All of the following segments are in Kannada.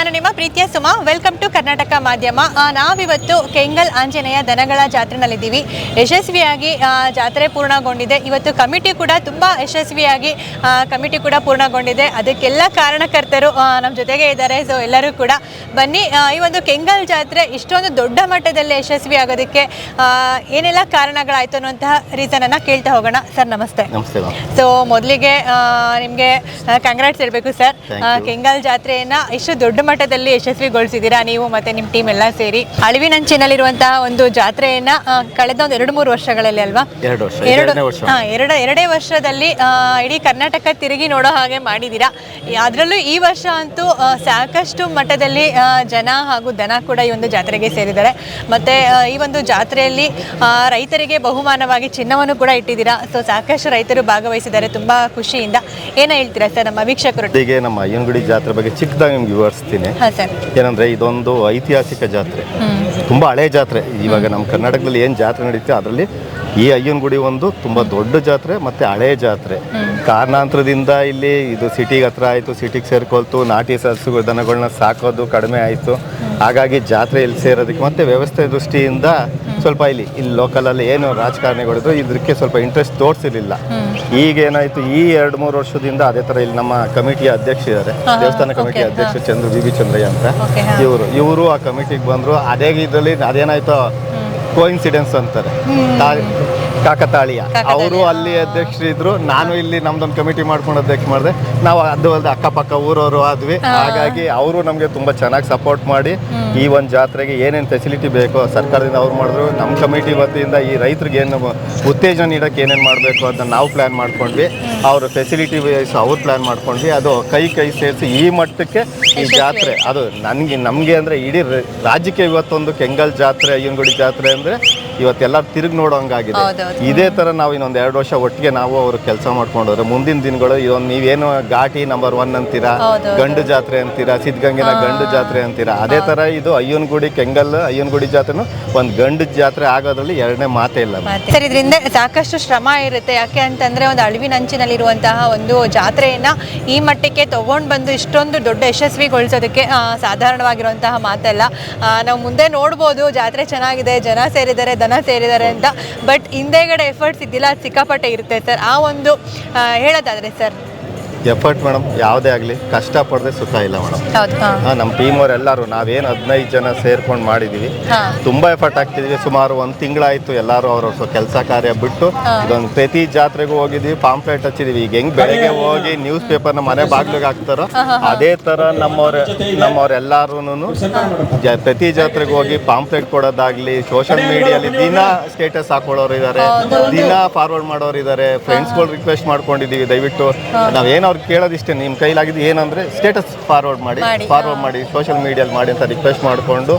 ನಾನು ನಿಮ್ಮ ಪ್ರೀತಿಯ ಸುಮಾ. ವೆಲ್ಕಮ್ ಟು ಕರ್ನಾಟಕ ಮಾಧ್ಯಮ. ನಾವಿವತ್ತು ಕೆಂಗಲ್ ಆಂಜನೇಯ ದನಗಳ ಜಾತ್ರೆನಲ್ಲಿದ್ದೀವಿ. ಯಶಸ್ವಿಯಾಗಿ ಜಾತ್ರೆ ಪೂರ್ಣಗೊಂಡಿದೆ. ಇವತ್ತು ಕಮಿಟಿ ಕೂಡ ತುಂಬ ಯಶಸ್ವಿಯಾಗಿ ಕಮಿಟಿ ಕೂಡ ಪೂರ್ಣಗೊಂಡಿದೆ. ಅದಕ್ಕೆಲ್ಲ ಕಾರಣಕರ್ತರು ನಮ್ಮ ಜೊತೆಗೆ ಇದ್ದಾರೆ. ಸೊ ಎಲ್ಲರೂ ಕೂಡ ಬನ್ನಿ. ಈ ಒಂದು ಕೆಂಗಲ್ ಜಾತ್ರೆ ಇಷ್ಟೊಂದು ದೊಡ್ಡ ಮಟ್ಟದಲ್ಲಿ ಯಶಸ್ವಿ ಆಗೋದಕ್ಕೆ ಏನೆಲ್ಲ ಕಾರಣಗಳಾಯ್ತು ಅನ್ನುವಂತಹ ರೀಸನನ್ನು ಕೇಳ್ತಾ ಹೋಗೋಣ. ಸರ್ ನಮಸ್ತೆ. ನಮಸ್ತೆ ಸೊ ಮೊದಲಿಗೆ ನಿಮಗೆ ಕಂಗ್ರಾಟ್ಸ್ ಹೇಳಬೇಕು ಸರ್. ಕೆಂಗಲ್ ಜಾತ್ರೆಯನ್ನ ಇಷ್ಟು ದೊಡ್ಡ ಮಟ್ಟದಲ್ಲಿ ಯಶಸ್ವಿಗೊಳಿಸಿದ್ದೀರಾ? ನೀವು ಮತ್ತೆ ನಿಮ್ಮ ಟೀಮ್ ಎಲ್ಲ ಸೇರಿ ಅಳಿವಿನಂಚಿನಲ್ಲಿರುವಂತಹ ಒಂದು ಜಾತ್ರೆಯನ್ನ ಆ, ಕಳೆದ ಒಂದು ಎರಡು ಮೂರು ವರ್ಷಗಳಲ್ಲಿ ಅಲ್ವಾ? ಎರಡು ವರ್ಷ ಎರಡು ಎರಡನೇ ವರ್ಷ. ಹಾ, ಎರಡು ಎರಡೇ ವರ್ಷದಲ್ಲಿ ಆ, ಇಡೀ ಕರ್ನಾಟಕ ತಿರುಗಿ ನೋಡೋ ಹಾಗೆ ಮಾಡಿದ್ದೀರಾ? ಅದರಲ್ಲೂ ಈ ವರ್ಷ ಅಂತೂ ಆ, ಸಾಕಷ್ಟು ಮಟ್ಟದಲ್ಲಿ ಆ, ಜನ ಹಾಗೂ ದನ ಕೂಡ ಈ ಒಂದು ಜಾತ್ರೆಗೆ ಸೇರಿದ್ದಾರೆ. ಮತ್ತೆ ಆ, ಈ ಒಂದು ಜಾತ್ರೆಯಲ್ಲಿ ಆ, ರೈತರಿಗೆ ಬಹುಮಾನವಾಗಿ ಚಿನ್ನವನ್ನು ಕೂಡ ಇಟ್ಟಿದ್ದೀರಾ? ಸೊ ಸಾಕಷ್ಟು ರೈತರು ಭಾಗವಹಿಸಿದ್ದಾರೆ ತುಂಬಾ ಖುಷಿಯಿಂದ. ಏನ ಹೇಳ್ತೀರಾ ಸರ್ ನಮ್ಮ ವೀಕ್ಷಕರು? ಹೀಗೆ ನಮ್ಮ ಅಯ್ಯನಗುಡಿ ಜಾತ್ರೆ ಬಗ್ಗೆ ಚಿಕ್ಕದಾಗಿ ನಿಮ್ಗೆ ವಿವರಿಸ್ತೀನಿ. ಹಾ ಸರ್. ಏನಂದ್ರೆ ಇದೊಂದು ಐತಿಹಾಸಿಕ ಜಾತ್ರೆ. ತುಂಬಾ ಹಳೆ ಜಾತ್ರೆ. ಇವಾಗ ನಮ್ಮ ಕರ್ನಾಟಕದಲ್ಲಿ ಏನು ಜಾತ್ರೆ ನಡೀತೆ ಅದರಲ್ಲಿ ಈ ಅಯ್ಯನ ಗುಡಿ ಒಂದು ತುಂಬಾ ದೊಡ್ಡ ಜಾತ್ರೆ ಮತ್ತೆ ಹಳೆ ಜಾತ್ರೆ. ಕಾರಣಾಂತರದಿಂದ ಇಲ್ಲಿ ಇದು ಸಿಟಿಗೆ ಹತ್ರ ಆಯಿತು ಸಿಟಿಗೆ ಸೇರ್ಕೊಳ್ತು ನಾಟಿ ಸಸ್ಸು ದನಗಳನ್ನ ಸಾಕೋದು ಕಡಿಮೆ ಆಯಿತು. ಹಾಗಾಗಿ ಜಾತ್ರೆ ಇಲ್ಲಿ ಸೇರೋದಕ್ಕೆ ಮತ್ತೆ ವ್ಯವಸ್ಥೆ ದೃಷ್ಟಿಯಿಂದ ಸ್ವಲ್ಪ ಇಲ್ಲಿ ಇಲ್ಲಿ ಲೋಕಲಲ್ಲಿ ಏನು ರಾಜಕಾರಣಿಗಳಿದ್ರು ಇದಕ್ಕೆ ಸ್ವಲ್ಪ ಇಂಟ್ರೆಸ್ಟ್ ತೋರಿಸಿರ್ಲಿಲ್ಲ. ಈಗ ಏನಾಯ್ತು ಈ ಎರಡು ಮೂರು ವರ್ಷದಿಂದ ಅದೇ ಥರ ಇಲ್ಲಿ ನಮ್ಮ ಕಮಿಟಿಯ ಅಧ್ಯಕ್ಷ ಇದ್ದಾರೆ ದೇವಸ್ಥಾನ ಕಮಿಟಿ ಅಧ್ಯಕ್ಷ ಚಂದ್ರ ಬಿ ಬಿ ಚಂದ್ರಯ್ಯ ಅಂತ. ಇವರು ಇವರು ಆ ಕಮಿಟಿಗೆ ಬಂದರು. ಅದೇ ಇದರಲ್ಲಿ ಅದೇನಾಯ್ತು ಕೋಇನ್ಸಿಡೆನ್ಸ್ ಅಂತಾರೆ. ಕಾಕತಾಳೀಯ. ಅವರು ಅಲ್ಲಿ ಅಧ್ಯಕ್ಷರಿದ್ರು. ನಾನು ಇಲ್ಲಿ ನಮ್ದೊಂದು ಕಮಿಟಿ ಮಾಡ್ಕೊಂಡು ಅಧ್ಯಕ್ಷ ಮಾಡಿದೆ. ನಾವು ಅದು ಅಲ್ಲದೆ ಅಕ್ಕಪಕ್ಕ ಊರವರು ಆದ್ವಿ. ಹಾಗಾಗಿ ಅವರು ನಮಗೆ ತುಂಬ ಚೆನ್ನಾಗಿ ಸಪೋರ್ಟ್ ಮಾಡಿ ಈ ಒಂದು ಜಾತ್ರೆಗೆ ಏನೇನು ಫೆಸಿಲಿಟಿ ಬೇಕೋ ಸರ್ಕಾರದಿಂದ ಅವ್ರು ಮಾಡಿದ್ರು. ನಮ್ಮ ಕಮಿಟಿ ವತಿಯಿಂದ ಈ ರೈತರಿಗೆ ಏನು ಉತ್ತೇಜನ ನೀಡೋಕೆ ಏನೇನು ಮಾಡಬೇಕು ಅಂತ ನಾವು ಪ್ಲ್ಯಾನ್ ಮಾಡ್ಕೊಂಡ್ವಿ. ಅವರು ಫೆಸಿಲಿಟಿ ವೈಸ್ ಅವ್ರು ಪ್ಲ್ಯಾನ್ ಮಾಡ್ಕೊಂಡ್ವಿ. ಅದು ಕೈ ಕೈ ಸೇರಿಸಿ ಈ ಮಟ್ಟಕ್ಕೆ ಈ ಜಾತ್ರೆ. ಅದು ನನಗೆ ನಮಗೆ ಅಂದರೆ ಇಡೀ ರಾಜ್ಯಕ್ಕೆ ಇವತ್ತೊಂದು ಕೆಂಗಲ್ ಜಾತ್ರೆ ಅಯ್ಯನಗುಡಿ ಜಾತ್ರೆ ಅಂದರೆ ಇವತ್ತೆಲ್ಲ ತಿರುಗಿ ನೋಡೋಂಗಾಗಿದೆ. ಇದೇ ತರ ನಾವು ಇನ್ನೊಂದು ಎರಡು ವರ್ಷ ಒಟ್ಟಿಗೆ ನಾವು ಅವರು ಕೆಲಸ ಮಾಡ್ಕೊಂಡ್ರೆ ಮುಂದಿನ ದಿನಗಳು ಇದೊಂದು ನೀವೇನು ಘಾಟಿ ನಂಬರ್ ಒನ್ ಅಂತೀರಾ. ಗಂಡು ಜಾತ್ರೆ ಅಂತೀರಾ ಸಿದ್ಧಗಂಗಿನ ಗಂಡು ಜಾತ್ರೆ ಅಂತೀರಾ ಅದೇ ತರ ಇದು ಅಯ್ಯನಗುಡಿ ಕೆಂಗಲ್ ಅಯ್ಯನಗುಡಿ ಜಾತ್ರೆನು ಒಂದು ಗಂಡು ಜಾತ್ರೆ ಆಗೋದ್ರಲ್ಲಿ ಎರಡನೇ ಮಾತೇ ಇಲ್ಲ ಸರ್ ಇದರಿಂದ ಸಾಕಷ್ಟು ಶ್ರಮ ಇರುತ್ತೆ. ಯಾಕೆ ಅಂತಂದ್ರೆ ಒಂದು ಅಳಿವಿನಂಚಿನಲ್ಲಿರುವಂತಹ ಒಂದು ಜಾತ್ರೆಯನ್ನ ಈ ಮಟ್ಟಕ್ಕೆ ತಗೊಂಡು ಬಂದು ಇಷ್ಟೊಂದು ದೊಡ್ಡ ಯಶಸ್ವಿಗೊಳಿಸೋದಕ್ಕೆ ಸಾಧಾರಣವಾಗಿರುವಂತಹ ಮಾತಲ್ಲ. ನಾವು ಮುಂದೆ ನೋಡ್ಬೋದು ಜಾತ್ರೆ ಚೆನ್ನಾಗಿದೆ ಜನ ಸೇರಿದ್ದಾರೆ ದನ ಸೇರಿದ್ದಾರೆ ಅಂತ. ಬಟ್ ಹಿಂದೆಗಡೆ ಎಫರ್ಟ್ಸ್ ಇದ್ದಿಲ್ಲ ಸಿಕ್ಕಾಪಟ್ಟೆ ಇರುತ್ತೆ ಸರ್ ಆ ಒಂದು ಹೇಳೋದಾದ್ರೆ ಸರ್ ಎಫರ್ಟ್ ಮೇಡಮ್ ಯಾವುದೇ ಆಗಲಿ ಕಷ್ಟಪಡದೆ ಸುಖ ಇಲ್ಲ ಮೇಡಮ್. ಹಾ, ನಮ್ಮ ಟೀಮ್ ಅವರೆಲ್ಲರೂ ನಾವೇನು ಹದಿನೈದು ಜನ ಸೇರ್ಕೊಂಡು ಮಾಡಿದ್ದೀವಿ ಹಾಂ. ತುಂಬಾ ಎಫರ್ಟ್ ಆಗ್ತಿದ್ವಿ ಸುಮಾರು ಒಂದು ತಿಂಗಳಾಯಿತು ಎಲ್ಲರೂ ಅವ್ರ ಕೆಲಸ ಕಾರ್ಯ ಬಿಟ್ಟು ಇದೊಂದು ಪ್ರತಿ ಜಾತ್ರೆಗೂ ಹೋಗಿದ್ವಿ ಪಾಂಪ್ಲೆಟ್ ಹಚ್ಚಿದೀವಿ. ಈಗ ಹೆಂಗ್ ಬೆಳಗ್ಗೆ ಹೋಗಿ ನ್ಯೂಸ್ ಪೇಪರ್ನ ಮನೆ ಬಾಗ್ಲಿಗೆ ಹಾಕ್ತಾರೋ ಅದೇ ತರ ನಮ್ಮವ್ರ ನಮ್ಮವ್ರೆಲ್ಲಾರು ಪ್ರತಿ ಜಾತ್ರೆಗೆ ಹೋಗಿ ಪಾಂಪ್ಲೆಟ್ ಕೊಡೋದಾಗ್ಲಿ ಸೋಷಿಯಲ್ ಮೀಡಿಯಲ್ಲಿ ದಿನ ಸ್ಟೇಟಸ್ ಹಾಕೊಳ್ಳೋರು ಇದ್ದಾರೆ ದಿನ ಫಾರ್ವರ್ಡ್ ಮಾಡೋರು ಇದ್ದಾರೆ ಫ್ರೆಂಡ್ಸ್ಗಳು ರಿಕ್ವೆಸ್ಟ್ ಮಾಡ್ಕೊಂಡಿದೀವಿ. ದಯವಿಟ್ಟು ನಾವೇನು ಅವ್ರಿಗೆ ಕೇಳೋದಿಷ್ಟೇ ನಿಮ್ಮ ಕೈಲಾಗಿದ್ದು ಏನಂದ್ರೆ ಸ್ಟೇಟಸ್ ಫಾರ್ವರ್ಡ್ ಮಾಡಿ ಫಾರ್ವರ್ಡ್ ಮಾಡಿ ಸೋಷಿಯಲ್ ಮೀಡಿಯಲ್ಲಿ ಮಾಡಿ ಅಂತ ರಿಕ್ವೆಸ್ಟ್ ಮಾಡಿಕೊಂಡು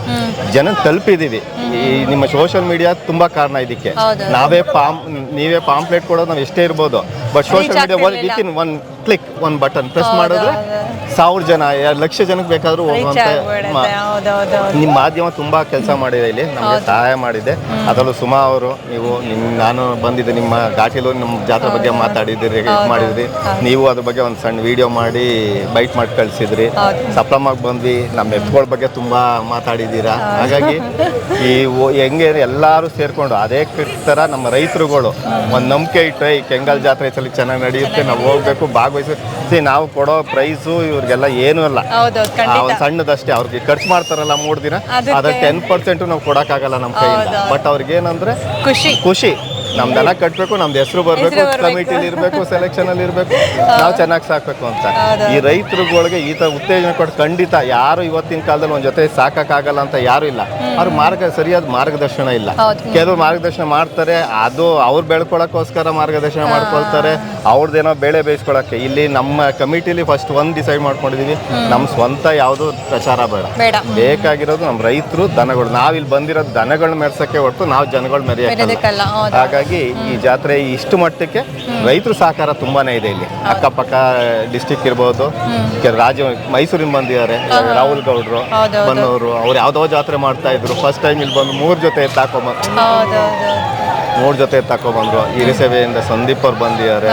ಜನ ತಲುಪಿದೀವಿ. ಈ ನಿಮ್ಮ ಸೋಷಿಯಲ್ ಮೀಡಿಯಾ ತುಂಬಾ ಕಾರಣ ಇದಕ್ಕೆ. ನಾವೇ ಪಾಮ್ ನೀವೇ ಪಾಂಪ್ಲೆಟ್ ಕೊಡೋದು ನಾವು ಎಷ್ಟೇ ಇರ್ಬೋದು. But social media. With in one click ಒಂದು ಬಟನ್ ಪ್ರೆಸ್ ಮಾಡಿದ್ರೆ ಸಾವಿರ ಜನ ಎರಡು ಲಕ್ಷ ಜನಕ್ಕೆ ಬೇಕಾದ್ರೂ ಹೋಗುವಂತ ನಿಮ್ಮ ಮಾಧ್ಯಮ ತುಂಬಾ ಕೆಲಸ ಮಾಡಿದೆ ಇಲ್ಲಿ. ನಮಗೆ ಸಹಾಯ ಮಾಡಿದೆ. ಅದರಲ್ಲೂ ಸುಮಾ ಅವರು ನೀವು ನಿಮ್ ನಾನು ಬಂದಿದ್ದೆ ನಿಮ್ಮ ಘಾಟಿಲು ನಮ್ಮ ಜಾತ್ರೆ ಬಗ್ಗೆ ಮಾತಾಡಿದ್ರಿ ಮಾಡಿದ್ರಿ. ನೀವು ಅದ್ರ ಬಗ್ಗೆ ಒಂದು ಸಣ್ಣ ವಿಡಿಯೋ ಮಾಡಿ ಬೈಟ್ ಮಾಡಿ ಕಳಿಸಿದ್ರಿ. ಸಪ್ಲಮಾಗಿ ಬಂದ್ವಿ. ನಮ್ಮ ಎತ್ಗಳ ಬಗ್ಗೆ ತುಂಬಾ ಮಾತಾಡಿದ್ದೀರಾ? ಹಾಗಾಗಿ ಈ ಹೆಂಗೆ ಎಲ್ಲರೂ ಸೇರ್ಕೊಂಡು ಅದೇ ತರ ನಮ್ಮ ರೈತರುಗಳು ಒಂದು ನಂಬಿಕೆ ಇಟ್ಟರೆ ಈ ಕೆಂಗಲ್ ಜಾತ್ರೆ ಸಲ ಚೆನ್ನಾಗಿ ನಡೆಯುತ್ತೆ ನಾವು ಹೋಗ್ಬೇಕು ಭಾಗವಹಿಸಿ. ಸಿ ನಾವು ಕೊಡೋ ಪ್ರೈಸು ಇವ್ರಿಗೆಲ್ಲ ಏನೂ ಇಲ್ಲ ಒಂದು ಸಣ್ಣದಷ್ಟೇ ಅವ್ರಿಗೆ ಖರ್ಚು ಮಾಡ್ತಾರಲ್ಲ ಮೂರು ದಿನ. ಅದಕ್ಕೆ- ಟೆನ್ ಪರ್ಸೆಂಟ್ ನಾವು ಕೊಡಕ್ಕಾಗಲ್ಲ ನಮ್ಮ ಕೈಯಿಂದ. ಬಟ್ ಅವ್ರಿಗೆ ಏನಂದ್ರೆ ಖುಷಿ. ಖುಷಿ. ನಮ್ದೆಲ್ಲ ಕಟ್ಟಬೇಕು ನಮ್ದು ಹೆಸರು ಬರಬೇಕು. ಕಮಿಟಿಲಿ ಇರಬೇಕು ಸೆಲೆಕ್ಷನ್ ಅಲ್ಲಿ ಇರಬೇಕು ನಾವು ಚೆನ್ನಾಗಿ ಸಾಕ್ಬೇಕು ಅಂತ. ಈ ರೈತರುಗಳಿಗೆ ಈ ತರ ಉತ್ತೇಜನ ಕೊಟ್ಟು ಖಂಡಿತ ಯಾರು ಇವತ್ತಿನ ಕಾಲದಲ್ಲಿ ಒಂದ್ ಜೊತೆ ಸಾಕಾಗಲ್ಲ ಅಂತ ಯಾರು ಇಲ್ಲ. ಅವ್ರ ಮಾರ್ಗ ಸರಿಯಾದ ಮಾರ್ಗದರ್ಶನ ಇಲ್ಲ. ಕೆಲವರು ಮಾರ್ಗದರ್ಶನ ಮಾಡ್ತಾರೆ ಅದು ಅವ್ರು ಬೆಳ್ಕೊಳಕ್ಕೋಸ್ಕರ ಮಾರ್ಗದರ್ಶನ ಮಾಡ್ಕೊಳ್ತಾರೆ ಅವ್ರದ್ದೇನೋ ಬೆಳೆ ಬೇಯಿಸ್ಕೊಳಕ್ಕೆ. ಇಲ್ಲಿ ನಮ್ಮ ಕಮಿಟಿಲಿ ಫಸ್ಟ್ ಒಂದ್ ಡಿಸೈಡ್ ಮಾಡ್ಕೊಂಡಿದೀವಿ. ನಮ್ಮ ಸ್ವಂತ ಯಾವುದು ಪ್ರಚಾರ ಬೇಡ. ಬೇಕಾಗಿರೋದು ನಮ್ಮ ರೈತರು ದನಗಳು ನಾವಿಲ್ಲಿ ಬಂದಿರೋ ದನಗಳನ್ನ ಮೆರೆಸಕ್ಕೆ ಹೊರತು ನಾವು ಜನಗಳು ಮೆರೆಯಲ್ಲ ಹೌದು. ಹಾಗಾಗಿ ಈ ಜಾತ್ರೆ ಇಷ್ಟು ಮಟ್ಟಕ್ಕೆ ರೈತರು ಸಹಕಾರ ತುಂಬಾನೇ ಇದೆ ಇಲ್ಲಿ. ಅಕ್ಕಪಕ್ಕ ಡಿಸ್ಟಿಕ್ ಇರ್ಬೋದು ರಾಜ್ಯ ಮೈಸೂರಿಂದ ಬಂದಿದ್ದಾರೆ ರಾಹುಲ್ ಗೌಡ್ರು. ಬನ್ನವರು ಅವ್ರು ಯಾವ್ದೋ ಜಾತ್ರೆ ಮಾಡ್ತಾ ಇದ್ರು. ಫಸ್ಟ್ ಟೈಮ್ ಇಲ್ಲಿ ಬಂದು ಮೂರ್ ಜೊತೆ ಹೌದೌದು. ಮೂರ್ ಜೊತೆ ತಕೊಂಡ್ಬಂದ್ರು ಹಿರಿಸೇವೆಯಿಂದ ಸಂದೀಪ್ ಅವ್ರು ಬಂದಿದ್ದಾರೆ.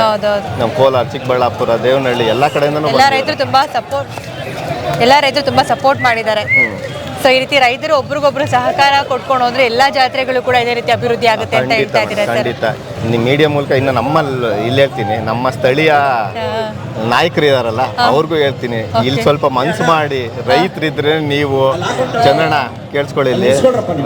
ನಮ್ಮ ಕೋಲಾರ ಚಿಕ್ಕಬಳ್ಳಾಪುರ ದೇವನಹಳ್ಳಿ ಎಲ್ಲಾ ಕಡೆಯಿಂದನೂ ಎಲ್ಲಾ ರೈತರು ತುಂಬಾ ಸಪೋರ್ಟ್ ಎಲ್ಲ ರೈತರು ತುಂಬಾ ಸಪೋರ್ಟ್ ಮಾಡಿದ್ದಾರೆ. ಸೊ ಈ ರೀತಿ ರೈತರು ಒಬ್ರಿಗೊಬ್ರು ಸಹಕಾರ ಕೊಟ್ಕೊಂಡು ಹೋದ್ರೆ ಎಲ್ಲಾ ಜಾತ್ರೆಗಳು ಕೂಡ ಇದೇ ರೀತಿ ಅಭಿವೃದ್ಧಿ ಆಗುತ್ತೆ ಅಂತ ಹೇಳ್ತಾ ಇದ್ದೀರಾ ಸರ್? ನಿಮ್ಮ ಮೀಡಿಯಾ ಮೂಲಕ ಇನ್ನು ನಮ್ಮಲ್ಲಿ ಇಲ್ಲಿ ಹೇಳ್ತೀನಿ ನಮ್ಮ ಸ್ಥಳೀಯ ನಾಯಕರು ಇದಾರಲ್ಲ ಅವ್ರಿಗೂ ಹೇಳ್ತೀನಿ ಇಲ್ಲಿ ಸ್ವಲ್ಪ ಮನ್ಸು ಮಾಡಿ ರೈತರಿದ್ರೆ ನೀವು ಚಂದ್ರಣ್ಣ ಕೇಳಿಸ್ಕೊಳ್ಳಿ ಇಲ್ಲಿ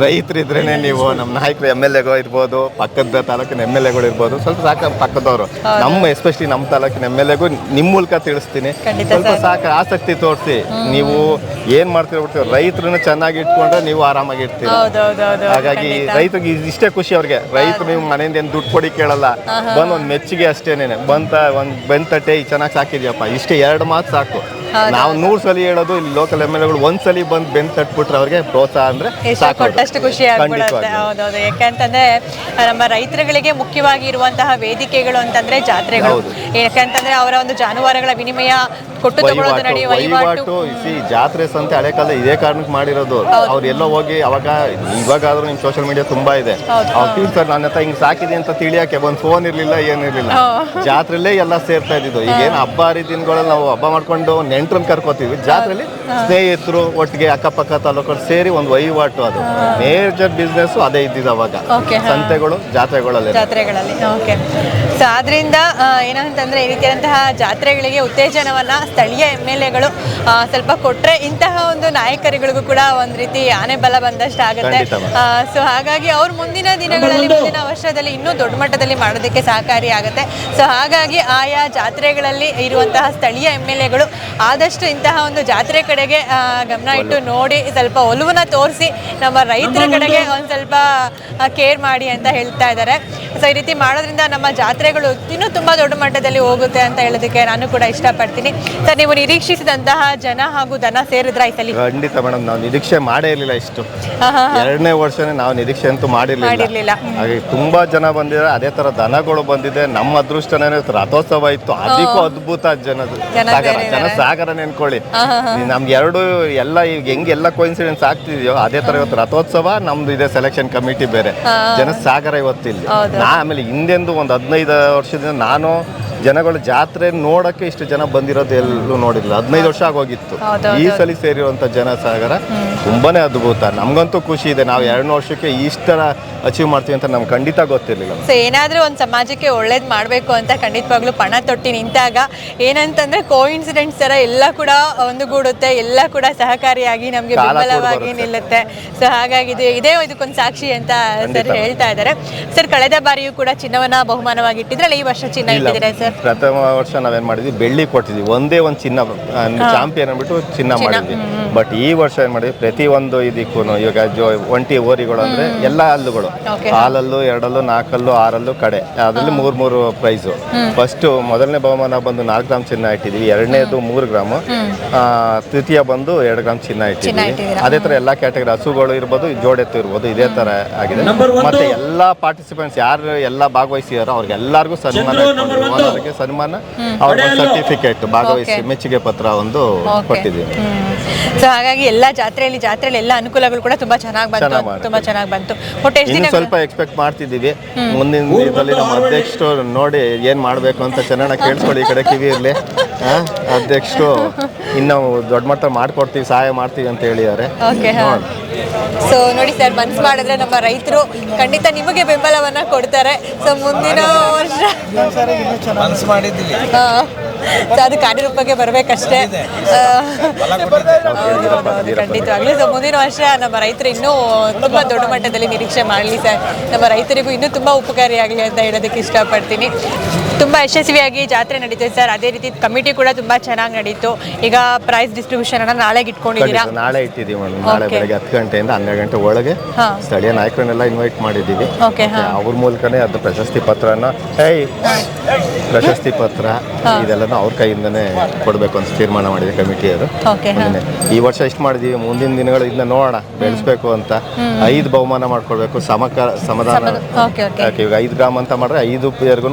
ರೈತರಿದ್ರೇನೆ ನೀವು ನಮ್ಮ ನಾಯಕರು ಎಂ ಎಲ್ ಎಗಳು ಇರ್ಬೋದು ಪಕ್ಕದ ತಾಲೂಕಿನ ಎಂ ಎಲ್ ಎಗಳು ಇರ್ಬೋದು ಸ್ವಲ್ಪ ಸಾಕು ಪಕ್ಕದವರು. ನಮ್ಮ ಎಸ್ಪೆಷಲಿ ನಮ್ಮ ತಾಲೂಕಿನ ಎಂ ಎಲ್ ಎಗೂ ನಿಮ್ಮ ಮೂಲಕ ತಿಳಿಸ್ತೀನಿ. ಸ್ವಲ್ಪ ಸಾಕು ಆಸಕ್ತಿ ತೋರಿಸಿ ನೀವು ಏನ್ ಮಾಡ್ತೀರ ಬಿಡ್ತೀವಿ ರೈತರನ್ನ ಚೆನ್ನಾಗಿ ಇಟ್ಕೊಂಡ್ರೆ ನೀವು ಆರಾಮಾಗಿ ಇರ್ತೀರಿ. ಹಾಗಾಗಿ ರೈತರಿಗೆ ಇಷ್ಟೇ ಖುಷಿ ಅವ್ರಿಗೆ. ರೈತರು ನೀವು ಮನೆಯಿಂದ ಏನು ದುಡ್ಡು ಕೊಡಿ ಕೇಳಲ್ಲ. ಬಂದ್ ಒಂದ್ ಮೆಚ್ಚುಗೆ ಅಷ್ಟೇನೆ ಬಂತ ಒಂದ್ ಬೆನ್ ತಟ್ಟೆ ಚೆನ್ನಾಗಿ ಸಾಕಿದ್ಯಪ್ಪ. ಇಷ್ಟೇ ಎರಡು ಮಾತು ಸಾಕು. ನಾವು ನೂರ್ ಸಲ ಹೇಳೋದು ಇಲ್ಲಿ ಲೋಕಲ್ ಎಂ ಎಲ್ ಎಗಳು ಒಂದ್ ಸಲ ಬಂದು ಬೆನ್ ತಟ್ಬಿಟ್ರೆ ಅವ್ರಿಗೆ ಪ್ರೋತ್ಸಾಹ ಅಂದ್ರೆ. ಕೊಟ್ಟಷ್ಟು ಖುಷಿ ಆಗ್ಬಿಡುತ್ತೆ. ಹೌದೌದು. ಯಾಕಂತಂದ್ರೆ ನಮ್ಮ ರೈತರುಗಳಿಗೆ ಮುಖ್ಯವಾಗಿ ಇರುವಂತಹ ವೇದಿಕೆಗಳು ಅಂತಂದ್ರೆ ಜಾತ್ರೆಗಳು. ಯಾಕಂತಂದ್ರೆ ಅವರ ಒಂದು ಜಾನುವಾರುಗಳ ವಿನಿಮಯ ಕೊಟ್ಟು ತಗೊಳ್ಳೋದು ವಹಿವಾಟು ನಡೆಯುವ ವಹಿವಾಟು ವಹಿವಾಟು ಜಾತ್ರೆ ಸಂತೆ ಹಳೆ ಕಾಲ ಇದೇ ಕಾರಣಕ್ಕೆ ಮಾಡಿರೋದು. ಅವ್ರು ಎಲ್ಲೋ ಹೋಗಿ ಅವಾಗ ಇವಾಗಾದ್ರೂ ನಿಮ್ ಸೋಷಿಯಲ್ ಮೀಡಿಯಾ ತುಂಬಾ ಇದೆ. ಸರ್ ಅವ್ರು ಸರ್ ನನ್ನ ಹತ್ರ ಹಿಂಗ್ ಸಾಕಿದೆ ಅಂತ ತಿಳಿಯಕ್ಕೆ ಒಂದ್ ಫೋನ್ ಇರ್ಲಿಲ್ಲ ಏನಿರ್ಲಿಲ್ಲ ಜಾತ್ರೆಲ್ಲೇ ಎಲ್ಲ ಸೇರ್ತಾ ಇದ್ದಿದ್ದು. ಈಗ ಏನು ಹಬ್ಬ ಹರಿದಿನಗಳಲ್ಲಿ ನಾವು ಹಬ್ಬ ಮಾಡ್ಕೊಂಡು ನೆಂಟ್ರನ್ನ ಕರ್ಕೋತೀವಿ. ಜಾತ್ರೆಲಿ ಸ್ನೇಹಿತರು ಒಟ್ಟಿಗೆ ಅಕ್ಕಪಕ್ಕ ತಾಲೂಕರು ಸೇರಿ ಒಂದು ವಹಿವಾಟು ಅದು. ಮೇಜರ್ ಬಿಸ್ನೆಸ್ ಅದೇ ಇದ್ದಿದ್ದು ಅವಾಗ. ಸಂತೆಗಳು ಜಾತ್ರೆಗಳಲ್ಲಿ ಜಾತ್ರೆಗಳಲ್ಲಿ ಓಕೆ ಸೊ ಆದ್ದರಿಂದ ಏನಂತಂದ್ರೆ ಈ ರೀತಿಯಾದಂತಹ ಜಾತ್ರೆಗಳಿಗೆ ಉತ್ತೇಜನವನ್ನ ಸ್ಥಳೀಯ ಎಂ ಎಲ್ ಎಗಳು ಸ್ವಲ್ಪ ಕೊಟ್ರೆ ಇಂತಹ ಒಂದು ನಾಯಕರುಗಳಿಗೂ ಕೂಡ ಒಂದು ರೀತಿ ಆನೆ ಬಲ ಬಂದಷ್ಟು ಆಗುತ್ತೆ. ಸೊ ಹಾಗಾಗಿ ಅವ್ರು ಮುಂದಿನ ದಿನಗಳಲ್ಲಿ ಮುಂದಿನ ವರ್ಷದಲ್ಲಿ ಇನ್ನೂ ದೊಡ್ಡ ಮಟ್ಟದಲ್ಲಿ ಮಾಡೋದಕ್ಕೆ ಸಹಕಾರಿ ಆಗುತ್ತೆ. ಸೊ ಹಾಗಾಗಿ ಆಯಾ ಜಾತ್ರೆಗಳಲ್ಲಿ ಇರುವಂತಹ ಸ್ಥಳೀಯ ಎಂ ಎಲ್ ಎಗಳು ಆದಷ್ಟು ಇಂತಹ ಒಂದು ಜಾತ್ರೆ ಕಡೆಗೆ ಗಮನ ಇಟ್ಟು ನೋಡಿ ಸ್ವಲ್ಪ ಒಲುವನ್ನ ತೋರಿಸಿ ನಮ್ಮ ರೈತರ ಕಡೆಗೆ ಒಂದು ಸ್ವಲ್ಪ ಕೇರ್ ಮಾಡಿ ಅಂತ ಹೇಳ್ತಾ ಇದ್ದಾರೆ ಸೊ ಈ ರೀತಿ ಮಾಡೋದ್ರಿಂದ ನಮ್ಮ ಜಾತ್ರೆಗಳು ಇನ್ನೂ ತುಂಬ ದೊಡ್ಡ ಮಟ್ಟದಲ್ಲಿ ಹೋಗುತ್ತೆ ಅಂತ ಹೇಳೋದಕ್ಕೆ ನಾನು ಕೂಡ ಇಷ್ಟಪಡ್ತೀನಿ. ಸರ್ ನೀವು ನಿರೀಕ್ಷಿಸಿದಂತಹ ಜನ ಹಾಗೂ ದನ ಸೇರಿದ್ರ ಸಲ? ಖಂಡಿತ ಮೇಡಮ್ ನಾವು ನಿರೀಕ್ಷೆ ಮಾಡೇ ಇರಲಿಲ್ಲ ಇಷ್ಟು. ಎರಡನೇ ವರ್ಷನೇ ನಾವು ನಿರೀಕ್ಷೆ ಅಂತೂ ಮಾಡಿರ್ಲಿಲ್ಲ. ಹಾಗೆ ತುಂಬಾ ಜನ ಬಂದಿದ್ದಾರೆ ಅದೇ ತರ ದನಗಳು ಬಂದಿದೆ. ನಮ್ಮ ಅದೃಷ್ಟನೇ ರಥೋತ್ಸವ ಇತ್ತು. ಅದಕ್ಕೂ ಅದ್ಭುತ ಜನದ. ಜನ ಸಾಗರ ಸೇರಿದ್ದಾರೆ. ಜನ ಸಾಗರ ನೆನ್ಕೊಳ್ಳಿ ನಮ್ಗೆ ಎರಡು ಎಲ್ಲ ಈಗ ಹೆಂಗ್ ಎಲ್ಲ ಕೋಇನ್ಸಿಡೆನ್ಸ್ ಆಗ್ತಿದೆಯೋ ಅದೇ ತರ ಇವತ್ತು ರಥೋತ್ಸವ ನಮ್ದು ಇದೆ ಸೆಲೆಕ್ಷನ್ ಕಮಿಟಿ ಬೇರೆ. ಜನ ಸಾಗರ ಇವತ್ತಿಲ್ಲ. ನಾ ಆಮೇಲೆ ಹಿಂದೆಂದು ಒಂದು ಹದಿನೈದು ವರ್ಷದಿಂದ ನಾನು ಜನಗಳು ಜಾತ್ರೆ ನೋಡಕ್ಕೆ ಇಷ್ಟು ಜನ ಬಂದಿರೋದು ಎಲ್ಲೂ ನೋಡಿಲ್ಲ. ಹದಿನೈದು ವರ್ಷ ಆಗೋಗಿತ್ತು. ಈ ಸಲ ಸೇರಿರುವಂತ ಜನ ಸಾಗರ ತುಂಬಾನೇ ಅದ್ಭುತ. ನಮ್ಗಂತೂ ಖುಷಿ ಇದೆ. ನಾವು ಎರಡು ವರ್ಷಕ್ಕೆ ಇಷ್ಟರ ಅಚೀವ್ ಮಾಡ್ತೀವಿ ಅಂತ ನಮ್ಗೆ ಖಂಡಿತ ಗೊತ್ತಿರಲಿಲ್ಲ. ಸೊ ಏನಾದರೂ ಒಂದು ಸಮಾಜಕ್ಕೆ ಒಳ್ಳೇದು ಮಾಡಬೇಕು ಅಂತ ಖಂಡಿತವಾಗ್ಲೂ ಪಣ ತೊಟ್ಟಿ ನಿಂತಾಗ ಏನಂತಂದ್ರೆ ಕೋ ಇನ್ಸಿಡೆಂಟ್ಸ್ ಥರ ಎಲ್ಲ ಕೂಡ ಒಂದುಗೂಡುತ್ತೆ ಎಲ್ಲ ಕೂಡ ಸಹಕಾರಿಯಾಗಿ ನಮಗೆ ಬೆಂಬಲವಾಗಿ ನಿಲ್ಲುತ್ತೆ. ಸೊ ಹಾಗಾಗಿ ಇದು ಇದೇ ಇದಕ್ಕೊಂದು ಸಾಕ್ಷಿ ಅಂತ ಸರ್ ಹೇಳ್ತಾ ಇದ್ದಾರೆ. ಸರ್ ಕಳೆದ ಬಾರಿಯೂ ಕೂಡ ಚಿನ್ನವನ್ನ ಬಹುಮಾನವಾಗಿ ಇಟ್ಟಿದ್ರಲ್ಲ ಈ ವರ್ಷ ಚಿನ್ನ ಇಟ್ಟಿದ್ದೀರಾ ಸರ್ ಪ್ರಥಮ ವರ್ಷ ನಾವೇನು ಮಾಡಿದ್ವಿ ಬೆಳ್ಳಿ ಕೊಟ್ಟಿದ್ವಿ. ಒಂದೇ ಒಂದು ಚಿನ್ನ ಚಾಂಪಿಯನ್ ಅಂದ್ಬಿಟ್ಟು ಚಿನ್ನ ಮಾಡಿದ್ವಿ. ಬಟ್ ಈ ವರ್ಷ ಏನು ಮಾಡಿದ್ವಿ ಪ್ರತಿ ಒಂದು ಇದಕ್ಕೂ ಇವಾಗ ಜೋ ಒಂಟಿ ಓರಿಗಳು ಅಂದ್ರೆ ಎಲ್ಲ ಹಲ್ಲುಗಳು. ಹಾಲಲ್ಲೂ ಎರಡಲ್ಲು ನಾಲ್ಕಲ್ಲು ಆರಲ್ಲು ಕಡೆ. ಅದರಲ್ಲಿ ಮೂರು ಮೂರು ಪ್ರೈಸು ಫಸ್ಟು ಮೊದಲನೇ ಬಹುಮಾನ ಬಂದು ನಾಲ್ಕು ಗ್ರಾಮ್ ಚಿನ್ನ ಇಟ್ಟಿದ್ವಿ ಎರಡನೇದು ಮೂರು ಗ್ರಾಮ್. ತೃತೀಯ ಬಂದು ಎರಡು ಗ್ರಾಮ್ ಚಿನ್ನ ಇಟ್ಟಿದ್ವಿ. ಅದೇ ಥರ ಎಲ್ಲ ಕ್ಯಾಟಗರಿ ಹಸುಗಳು ಇರ್ಬೋದು ಜೋಡೆತ್ತು ಇರ್ಬೋದು ಇದೇ ತರ ಆಗಿದೆ. ಮತ್ತೆ ಎಲ್ಲ ಪಾರ್ಟಿಸಿಪೆಂಟ್ಸ್ ಯಾರು ಎಲ್ಲ ಭಾಗವಹಿಸಿದಾರೋ ಅವ್ರಿಗೆಲ್ಲರಿಗೂ ಸನ್ಮಾನ ಓನರ್ಗೆ ಸನ್ಮಾನ ಅವರ ಸರ್ಟಿಫಿಕೇಟ್ ಭಾಗವಹಿಸಿ. ಮೆಚ್ಚುಗೆ ಪತ್ರ ಒಂದು ಕೊಟ್ಟಿದ್ದೀವಿ. ಸೊ ಹಾಗಾಗಿ ಎಲ್ಲ ಜಾತ್ರೆಯಲ್ಲಿ ಜಾತ್ರೆಯಲ್ಲಿ ಎಲ್ಲ ಅನುಕೂಲಗಳು ಕೂಡ ತುಂಬಾ ಚೆನ್ನಾಗಿ ಬಂತು. ಚೆನ್ನಾಗ್ ಮಾಡಿದ್ರು. ತುಂಬಾ ಚೆನ್ನಾಗಿ ಬಂತು. ಒಟ್ಟು ಎಷ್ಟು ಇನ್ನು ದಿನ ಸ್ವಲ್ಪ ಎಕ್ಸ್ಪೆಕ್ಟ್ ಮಾಡ್ತಿದ್ದೀವಿ. ಮುಂದಿನ ದಿನದಲ್ಲಿ ನಮ್ಮ ಅಧ್ಯಕ್ಷರು ನೋಡಿ ಏನ್ ಮಾಡ್ಬೇಕು ಅಂತ ಚೆನ್ನಾಗಿ ಕೇಳಿಸ್ಕೊಳ್ಳಿ ಈ ಕಡೆ ಕಿವಿ ಇರ್ಲಿ. ಆ, ಅಧ್ಯಕ್ಷರು ಇನ್ನು ದೊಡ್ಡ ಮಟ್ಟ ಮಾಡ್ಕೊಡ್ತೀವಿ ಸಹಾಯ ಮಾಡ್ತೀವಿ ಅಂತ ಹೇಳಿದ್ದಾರೆ ಓಕೆ ಹಾ. ಸೊ ನೋಡಿ ಸರ್ ಮನ್ಸು ಮಾಡಿದ್ರೆ ನಮ್ಮ ರೈತರು ಖಂಡಿತ ನಿಮಗೆ ಬೆಂಬಲವನ್ನ ಕೊಡ್ತಾರೆ. ಸೊ ಮುಂದಿನ ವರ್ಷ ಮನ್ಸು ಮಾಡಿದ್ದೀವಿ. ಆ, ಸೊ ಅದು ಕಾರ್ಯರೂಪಕ್ಕೆ ಬರಬೇಕಷ್ಟೇ. ಖಂಡಿತವಾಗ್ಲೂ ಸೊ ಮುಂದಿನ ವರ್ಷ ನಮ್ಮ ರೈತರು ಇನ್ನೂ ತುಂಬ ದೊಡ್ಡ ಮಟ್ಟದಲ್ಲಿ ನಿರೀಕ್ಷೆ ಮಾಡಲಿ ಸರ್. ನಮ್ಮ ರೈತರಿಗೂ ಇನ್ನೂ ತುಂಬ ಉಪಕಾರಿಯಾಗಲಿ ಅಂತ ಹೇಳೋದಕ್ಕೆ ಇಷ್ಟಪಡ್ತೀನಿ. ತುಂಬ ಯಶಸ್ವಿಯಾಗಿ ಜಾತ್ರೆ ನಡೀತದೆ ಸರ್. ಅದೇ ರೀತಿ ಕಮಿಟಿ ಕೂಡ ತುಂಬ ಚೆನ್ನಾಗಿ ನಡೀತು. ಈಗ ಪ್ರೈಸ್ ಡಿಸ್ಟ್ರಿಬ್ಯೂಷನ್ ಅನ್ನ ನಾಳೆಗೆ ಇಟ್ಕೊಂಡಿದ್ದೀರಾ? ನಾಳೆ ಇಟ್ಟಿದ್ದೀವಿ ಮೇಡಮ್. ನಾಳೆ. ಬೆಳಗ್ಗೆ ಹತ್ತು ಗಂಟೆಯಿಂದ ಹನ್ನೆರಡು ಗಂಟೆ ಒಳಗೆ. ಸ್ಥಳೀಯ ನಾಯಕರನ್ನೆಲ್ಲ ಇನ್ವೈಟ್ ಮಾಡಿದ್ದೀವಿ. ಅವ್ರ ಮೂಲಕನೇ ಅದು ಪ್ರಶಸ್ತಿ ಪತ್ರನ ಪ್ರಶಸ್ತಿ ಪತ್ರ ಇದೆಲ್ಲನೂ ಅವ್ರ ಕೈಯಿಂದನೇ ಕೊಡಬೇಕು ಅಂತ ತೀರ್ಮಾನ ಮಾಡಿದೆ ಕಮಿಟಿಯವರು ಈ ವರ್ಷ ಇಷ್ಟು ಮಾಡಿದೀವಿ? ಮುಂದಿನ ದಿನಗಳು ಇದನ್ನ ನೋಡೋಣ ಬೆಳೆಸ್ಬೇಕು ಅಂತ. ಐದು ಬಹುಮಾನ ಮಾಡ್ಕೊಡ್ಬೇಕು ಸಮಕ ಸಮಾಧಾನ ಇವಾಗ ಐದು ಗ್ರಾಮ್ ಅಂತ ಮಾಡಿದ್ರೆ ಐದು ಪ್ಲೇಯರ್ಗೂ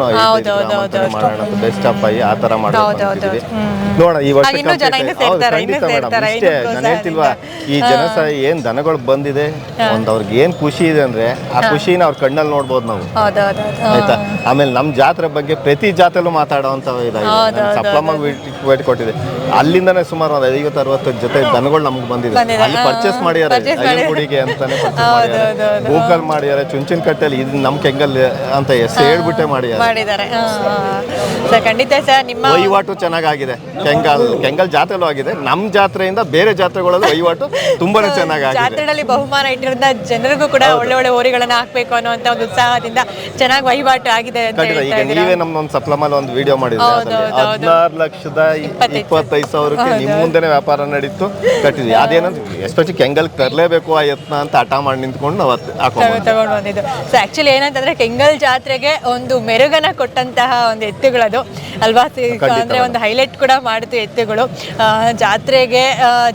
ಮಾಡೋಣ ಬೆಸ್ಟ್ ಆಫ್ ಐ ಆ ತರ ಮಾಡ್ತೀವಿ ನೋಡೋಣ ಈ ವರ್ಷ. ಖಂಡಿತ ಮೇಡಮ್ ಇಷ್ಟೇ ನಾನು ಹೇಳ್ತಿಲ್ವಾ ಈ ಜನಸ ಏನ್ ದನಗಳು ಬಂದಿದೆ ಒಂದ್ ಅವ್ರಿಗೆ ಏನ್ ಖುಷಿ ಇದೆ ಅಂದ್ರೆ ಆ ಖುಷಿನ ಅವ್ರ ಕಣ್ಣಲ್ಲಿ ನೋಡ್ಬೋದು ನಾವು. ಆಯ್ತಾ? ಆಮೇಲೆ ನಮ್ ಜಾತ್ರೆ ಬಗ್ಗೆ ಪ್ರತಿ ಜಾತ್ರೆಲೂ ಮಾತಾಡೋ ಇದಾಗಿದೆ. ಹೌದು, ಹೌದು, ಸಪ್ಲಮ್ಮ ವೇಟ್ ಕೊಟ್ಟಿದೆ. ಅಲ್ಲಿಂದನೇ ಸುಮಾರು ಒಂದು ಐವತ್ತು ಅರವತ್ತು ಜೊತೆ ದನಗಳು ನಮ್ಗೆ ಬಂದಿದೆ. ಅಲ್ಲಿ ಪರ್ಚೇಸ್ ಮಾಡಿದ್ದಾರೆ. ಹುಡುಗಿ ಗುಡಿಗೆ ಅಂತಾನೆ. ಗೂಗಲ್ ಮಾಡಿದ್ದಾರೆ. ಚುಂಚಿನ ಕಟ್ಟೆಯಲ್ಲಿ ಇದು ನಮ್ ಕೆಂಗಲ್ ಅಂತ ಎಷ್ಟು ಹೇಳ್ಬಿಟ್ಟೆ ಮಾಡಿದ್ದಾರೆ. ಖಂಡಿತ ಸರ್ ನಿಮ್ಮ ವಹಿವಾಟು ಚೆನ್ನಾಗಾಗಿದೆ. ಕೆಂಗಲ್ ಕೆಂಗಲ್ ಜಾತ್ರೆಲೂ ಆಗಿದೆ. ನಮ್ ಜಾತ್ರೆಯಿಂದ ಬೇರೆ ಜಾತ್ರೆಗಳಲ್ಲಿ ವಹಿವಾಟು ತುಂಬಾನೇ ಚೆನ್ನಾಗಿದೆ ಜಾತ್ರೆಗಳಲ್ಲಿ ಬಹುಮಾನ ಇಟ್ಟಿರೋದ್ರಿಂದ ಜನರಿಗೂ ಕೂಡ ಒಳ್ಳೆ ಒಳ್ಳೆ ಓರಿಗಳನ್ನ ಹಾಕ್ಬೇಕು ಅನ್ನುವಂತ ಒಂದು ಉತ್ಸಾಹದಿಂದ ಚೆನ್ನಾಗಿ ವಹಿವಾಟು ಆಗಿದೆ ಅಂತ ಈಗ ನೀವೇ ನೀವೇ ನಮ್ದೊಂದು ಸಪ್ಲಮಲ್ಲಿ ಒಂದು ವಿಡಿಯೋ ಮಾಡಿದ್ರೆ. ಹದಿನಾರು ಲಕ್ಷದ ಇಪ್ಪತ್ತೈದು. ಸಾವಿರಕ್ಕೆ ನಿಮ್ಮ ಮುಂದೆನೆ ವ್ಯಾಪಾರ ನಡೀತು ಕಟ್ಟಿದ್ವಿ. ಅದೇನಂತ ಎಸ್ಪೆಷಲಿ ಕೆಂಗಲ್ ತರಲೇಬೇಕು ಆ ಯತ್ನ ಅಂತ ಹಠ ಮಾಡಿ ನಿಂತ್ಕೊಂಡು ನಾವು ತಗೊಂಡು ಬಂದಿದ್ದು. ಸೊ ಆಕ್ಚುಲಿ ಏನಂತಂದ್ರೆ ಕೆಂಗಲ್ ಜಾತ್ರೆಗೆ ಒಂದು ಮೆರುಗನ ಕೊಟ್ಟಂತಹ ಒಂದು ಎತ್ತುಗಳದು. ಅಲ್ವಾ? ಅಂದ್ರೆ ಒಂದು ಹೈಲೈಟ್ ಕೂಡ ಮಾಡಿತು ಎತ್ತುಗಳು. ಜಾತ್ರೆಗೆ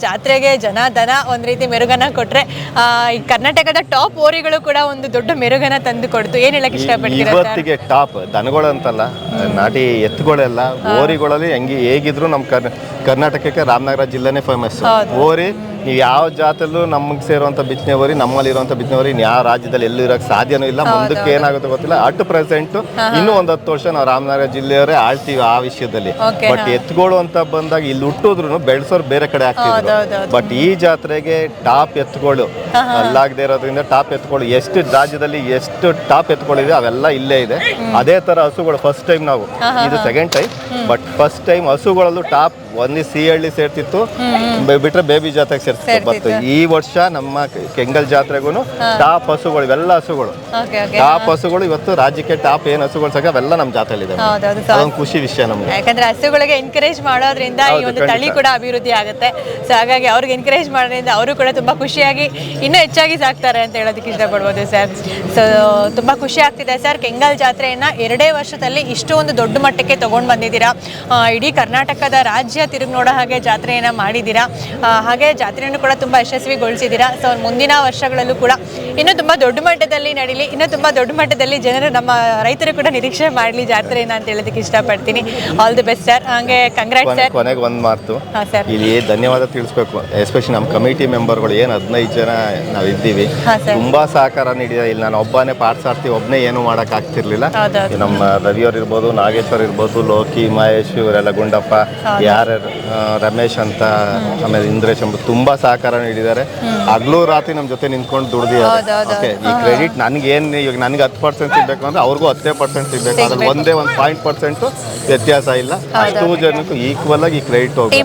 ಜಾತ್ರೆಗೆ ಜನ ದನ ಒಂದ್ ರೀತಿ ಮೆರುಗನ ಕೊಟ್ರೆ ಆ, ಈ ಕರ್ನಾಟಕದ ಟಾಪ್ ಓರಿಗಳು ಕೂಡ ಒಂದು ದೊಡ್ಡ ಮೆರುಗನ ತಂದು ಕೊಡ್ತು. ಏನ್ ಹೇಳಕ್ ಇಷ್ಟಪಡ್ತೀರಾ ಟಾಪ್ ದನಗಳಂತಲ್ಲ ನಾಟಿ ಎತ್ತುಗಳೆಲ್ಲ ಓರಿಗಳಲ್ಲಿ ಹೆಂಗೆ ಹೇಗಿದ್ರು ನಮ್ಮ ಕರ್ನಾಟಕಕ್ಕೆ ರಾಮನಗರ ಜಿಲ್ಲೆನೇ ಫೇಮಸ್. ಓರಿ ನೀವು ಯಾವ ಜಾತಲ್ಲೂ ನಮಗೆ ಸೇರುವಂಥ ಬಿಚ್ಚನೆವರಿ ನಮ್ಮಲ್ಲಿ ಇರುವಂಥ ಬಿಚ್ಚನೆವರಿ ಓರಿ ಯಾವ ರಾಜ್ಯದಲ್ಲಿ ಎಲ್ಲೂ ಇರೋಕ್ಕೆ ಸಾಧ್ಯನೂ ಇಲ್ಲ. ಮುಂದಕ್ಕೆ ಏನಾಗುತ್ತೆ ಗೊತ್ತಿಲ್ಲ? ಅಟ್ ಪ್ರೆಸೆಂಟ್ ಇನ್ನೂ ಒಂದು ಹತ್ತು ವರ್ಷ ನಾವು ರಾಮನಗರ ಜಿಲ್ಲೆಯವರೇ ಆಳ್ತೀವಿ ಆ ವಿಷಯದಲ್ಲಿ. ಬಟ್ ಎತ್ತುಗಳು ಅಂತ ಬಂದಾಗ ಇಲ್ಲಿ ಹುಟ್ಟಿದ್ರು ಬೆಳೆಸೋರು ಬೇರೆ ಕಡೆ ಆಗ್ತಿದ್ರು. ಬಟ್ ಈ ಜಾತ್ರೆಗೆ ಟಾಪ್ ಎತ್ತುಗಳು ಅಲ್ಲಾಗದೆ ಇರೋದ್ರಿಂದ ಟಾಪ್ ಎತ್ತುಗಳು ಎಷ್ಟು ರಾಜ್ಯದಲ್ಲಿ ಎಷ್ಟು ಟಾಪ್ ಎತ್ತುಗಳಿದೆ ಅವೆಲ್ಲ ಇಲ್ಲೇ ಇದೆ. ಅದೇ ತರ ಹಸುಗಳು ಫಸ್ಟ್ ಟೈಮ್ ನಾವು. ಇದು second time but first time ಹಸುಗಳಲ್ಲೂ top ಒಂದೇ ಸಿ ಹಳ್ಳಿ ಸೇರ್ತಿತ್ತು. ಬಿಟ್ರೆ ಬೇಬಿ ಜಾತ್ರೆಗೆ ಸೇರ್ತಿತ್ತು ಬಟ್ ಈ ವರ್ಷ ನಮ್ಮ ಕೆಂಗಲ್ ಜಾತ್ರೆಗೂ ಟಾಪ್ ಹಸುಗಳು ಇವೆಲ್ಲ ಹಸುಗಳು. ಟಾಪ್ ಹಸುಗಳು ಇವತ್ತು ರಾಜ್ಯಕ್ಕೆ ಟಾಪ್ ಏನ್ ಹಸುಗಳು ಸಾಕ ಅವೆಲ್ಲ ನಮ್ಮ ಅದೊಂದು ಖುಷಿ ವಿಷಯ ನಮ್ಗೆ. ಯಾಕಂದ್ರೆ ಹಸುಗಳಿಗೆ ಎನ್ಕರೇಜ್ ಮಾಡೋದ್ರಿಂದ ಈ ಒಂದು ತಳಿ ಕೂಡ ಅಭಿವೃದ್ಧಿ ಆಗುತ್ತೆ. ಸೊ ಹಾಗಾಗಿ ಅವ್ರಿಗೆ ಎನ್ಕರೇಜ್ ಮಾಡೋದ್ರಿಂದ ಅವರು ಕೂಡ ತುಂಬಾ ಖುಷಿಯಾಗಿ ಇನ್ನೂ ಹೆಚ್ಚಾಗಿ ಸಾಕ್ತಾರೆ ಅಂತ ಹೇಳೋದಕ್ಕೆ ಇಷ್ಟಪಡ್ಬೋದು ಸರ್ ಸೊ ತುಂಬಾ ಖುಷಿ ಆಗ್ತಿದೆ ಸರ್ ಕೆಂಗಲ್ ಜಾತ್ರೆಯನ್ನ ಎರಡೇ ವರ್ಷದಲ್ಲಿ ಇಷ್ಟು ಒಂದು ದೊಡ್ಡ ಮಟ್ಟಕ್ಕೆ ತಗೊಂಡ್ ಬಂದಿದ್ದೀರಾ. ಇಡೀ ಕರ್ನಾಟಕದ ರಾಜ್ಯ ತಿರುಗಿ ನೋಡೋ ಹಾಗೆ ಜಾತ್ರೆಯನ್ನು ಮಾಡಿದ್ದೀರಾ? ಹಾಗೆ ಜಾತ್ರೆಯನ್ನು ಕೂಡ ತುಂಬಾ ಯಶಸ್ವಿಗೊಳಿಸಿದ್ದೀರಾ? ಸೊ ಮುಂದಿನ ವರ್ಷಗಳಲ್ಲೂ ಕೂಡ ಇನ್ನೂ ತುಂಬಾ ದೊಡ್ಡ ಮಟ್ಟದಲ್ಲಿ ನಡೀಲಿ ಇನ್ನೂ ತುಂಬಾ ದೊಡ್ಡ ಮಟ್ಟದಲ್ಲಿ ಜನರು ನಮ್ಮ ರೈತರು ಕೂಡ ನಿರೀಕ್ಷೆ ಮಾಡಲಿ ಜಾತ್ರೆಯನ್ನ ಅಂತ ಹೇಳೋದಕ್ಕೆ ಇಷ್ಟಪಡ್ತೀನಿ. ಆಲ್ ದಿ ಬೆಸ್ಟ್ ಸರ್ ಹಾಗೆ ಕಂಗ್ರಾಟ್ ಸರ್ ಕೊನೆಗೆ ಒಂದು ಮಾತು. ಇಲ್ಲಿ ಧನ್ಯವಾದ ತಿಳಿಸ್ಬೇಕು. ಎಸ್ಪೆಷಲಿ ನಮ್ಮ ಕಮಿಟಿ ಮೆಂಬರ್ಗಳು ಏನು ಹದಿನೈದು ಜನ ನಾವು ಇದ್ದೀವಿ. ತುಂಬಾ ಸಹಕಾರ ನೀಡಿದೆ. ಇಲ್ಲಿ ನಾನು ಒಬ್ಬನೇ ಪಾಠಸಾರ್ತಿ ಒಬ್ಬನೇ ಏನು ಮಾಡಕ್ ಆಗ್ತಿರ್ಲಿಲ್ಲ. ನಮ್ಮ ರವಿಯವ್ರು ಇರ್ಬೋದು ನಾಗೇಶ್ವರ್ ಇರ್ಬೋದು ಲೋಕಿ ಮಹೇಶ್ ಇವರೆಲ್ಲ ಗುಂಡಪ್ಪ ಆ, ರಮೇಶ್ ಅಂತ ಆಮೇಲೆ ಇಂದ್ರೇಶ್ ಎಂಬ ತುಂಬಾ ಸಹಕಾರ ನೀಡಿದ್ದಾರೆ. ಹಗ್ಲು ರಾತ್ರಿ ನಮ್ಮ ಜೊತೆ ನಿಂತ್ಕೊಂಡು ದುಡ್ದಿದ್ದಾರೆ. ಓಕೆ ಈ ಕ್ರೆಡಿಟ್ ನನ್ಗೇನು ಇವಾಗ ನನಗೆ ಹತ್ತು ಪರ್ಸೆಂಟ್ ಸಿಗ್ಬೇಕು ಅಂದ್ರೆ ಅವ್ರಿಗೂ ಹತ್ತೇ ಪರ್ಸೆಂಟ್ ಸಿಗ್ಬೇಕು. ಅದ್ರಲ್ಲಿ ಒಂದೇ ಒಂದು ಪಾಯಿಂಟ್ ಪರ್ಸೆಂಟ್ ವ್ಯತ್ಯಾಸ ಇಲ್ಲ. ಅಷ್ಟು ಜನಕ್ಕೂ ಈಕ್ವಲ್ ಆಗಿ ಈ ಕ್ರೆಡಿಟ್ ಹೋಗ್ಬೇಕು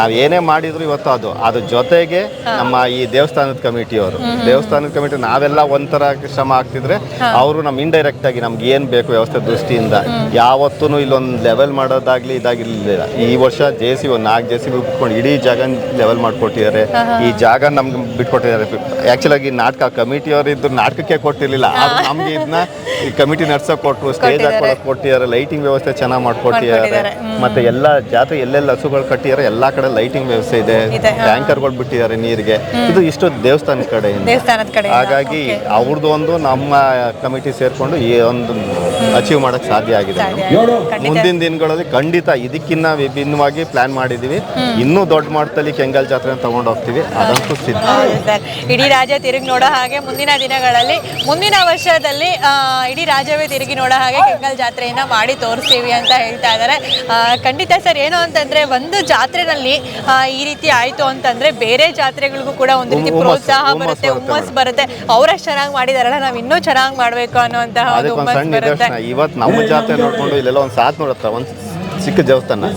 ನಾವ್ ಏನೇ ಮಾಡಿದ್ರು ಇವತ್ತು ಅದು. ಅದ್ರ ಜೊತೆಗೆ ನಮ್ಮ ಈ ದೇವಸ್ಥಾನದ ಕಮಿಟಿಯವರು ದೇವಸ್ಥಾನದ ಕಮಿಟಿ ನಾವೆಲ್ಲ ಒಂಥರ ಶ್ರಮ ಆಗ್ತಿದ್ರೆ ಅವರು ನಮ್ಮ ಇಂಡೈರೆಕ್ಟ್ ಆಗಿ ನಮ್ಗೆ ಏನ್ ಬೇಕು ವ್ಯವಸ್ಥೆ ದೃಷ್ಟಿಯಿಂದ ಯಾವತ್ತೂ ಇಲ್ಲೊಂದು ಲೆವೆಲ್ ಮಾಡೋದಾಗ್ಲಿ ಇದಾಗಿರ್ಲಿಲ್ಲ. ಈ ವರ್ಷ ಜೆ ಸಿ ಒಂದು ನಾಲ್ಕು ಜೆ ಸಿ ಬಿಟ್ಕೊಂಡು ಇಡೀ ಜಾಗ ಲೆವೆಲ್ ಮಾಡ್ಕೊಟ್ಟಿದ್ದಾರೆ. ಈ ಜಾಗ ನಮ್ಗೆ ಬಿಟ್ಕೊಟ್ಟಿದ್ದಾರೆ. ಆಕ್ಚುಲ್ ಆಗಿ ನಾಟಕ ಕಮಿಟಿಯವರು ಇದ್ದು ನಾಟಕಕ್ಕೆ ಕೊಟ್ಟಿರ್ಲಿಲ್ಲ. ಆದ್ರೆ ನಮ್ಗೆ ಇದನ್ನ ಈ ಕಮಿಟಿ ನಡ್ಸೋ ಕೊಟ್ಟರು ಸ್ಟೇಜ್ ಹಾಕೊಳಕ್ ಕೊಟ್ಟಿದ್ದಾರೆ. ಲೈಟಿಂಗ್ ವ್ಯವಸ್ಥೆ ಚೆನ್ನಾಗಿ ಮಾಡ್ಕೊಟ್ಟಿದ್ದಾರೆ. ಮತ್ತೆ ಎಲ್ಲ ಜಾತ್ರೆ ಎಲ್ಲೆಲ್ಲ ಹಸುಗಳು ಕಟ್ಟಿದ್ದಾರೆ ಎಲ್ಲಾ ಕಡೆ ಲೈಟಿಂಗ್ ವ್ಯವಸ್ಥೆ ಇದೆ. ಟ್ಯಾಂಕರ್ಗಳು ಟ್ಯಾಂಕರ್ಗಳು ಬಿಟ್ಟಿದ್ದಾರೆ ನೀರಿಗೆ. ಇದು ಇಷ್ಟು ದೇವಸ್ಥಾನದ ಕಡೆ ಹಾಗಾಗಿ ಅವ್ರದ್ದು ಒಂದು ನಮ್ಮ ಕಮಿಟಿ ಸೇರ್ಕೊಂಡು ಈ ಒಂದು ಅಚೀವ್ ಮಾಡಕ್ ಸಾಧ್ಯ ಆಗಿದೆ. ಮುಂದಿನ ದಿನಗಳಲ್ಲಿ ಖಂಡಿತ ಇದಕ್ಕಿನ್ನ ವಿಭಿನ್ನವಾಗಿ ಪ್ಲಾನ್ ಮಾಡಿದೀವಿ. ಇನ್ನೂ ದೊಡ್ಡ ಮಟ್ಟದಲ್ಲಿ ಕೆಂಗಲ್ ಜಾತ್ರೆ ತಗೊಂಡು ಹೋಗ್ತೀವಿ. ಅದಂತೂ ಸಿದ್ಧ. ಇಡೀ ರಾಜ್ಯ ತಿರುಗಿ ನೋಡೋ ಹಾಗೆ ಮುಂದಿನ ದಿನಗಳಲ್ಲಿ ಮುಂದಿನ ವರ್ಷದಲ್ಲಿ ಇಡೀ ರಾಜ್ಯವೇ ತಿರುಗಿ ನೋಡೋ ಹಾಗೆ ಕೆಂಗಲ್ ಜಾತ್ರೆಯನ್ನ ಮಾಡಿ ತೋರಿಸ್ತೀವಿ ಅಂತ ಹೇಳ್ತಾ ಇದ್ದಾರೆ ಖಂಡಿತ ಸರ್ ಏನು ಅಂತಂದ್ರೆ ಒಂದು ಜಾತ್ರೆನಲ್ಲಿ ಈ ರೀತಿ ಆಯ್ತು ಅಂತಂದ್ರೆ ಬೇರೆ ಜಾತ್ರೆಗಳಿಗೂ ಕೂಡ ಒಂದು ರೀತಿ ಪ್ರೋತ್ಸಾಹ ಬರುತ್ತೆ ಹುಮ್ಮಸ್ ಬರುತ್ತೆ ಅವರಷ್ಟು ಚೆನ್ನಾಗಿ ಮಾಡಿದಾರಲ್ಲ ನಾವು ಇನ್ನೂ ಚೆನ್ನಾಗಿ ಮಾಡ್ಬೇಕು ಅನ್ನುವಂತಹ ಇವತ್ತು ನಮ್ಮ ಜಾತ್ರೆ ನೋಡ್ಕೊಂಡು ಇಲ್ಲೆಲ್ಲ ಒಂದ್ ಸಾಥ್ ನೋಡತ್ತ? ಒಂದು ಚಿಕ್ಕ ದೇವಸ್ಥಾನ.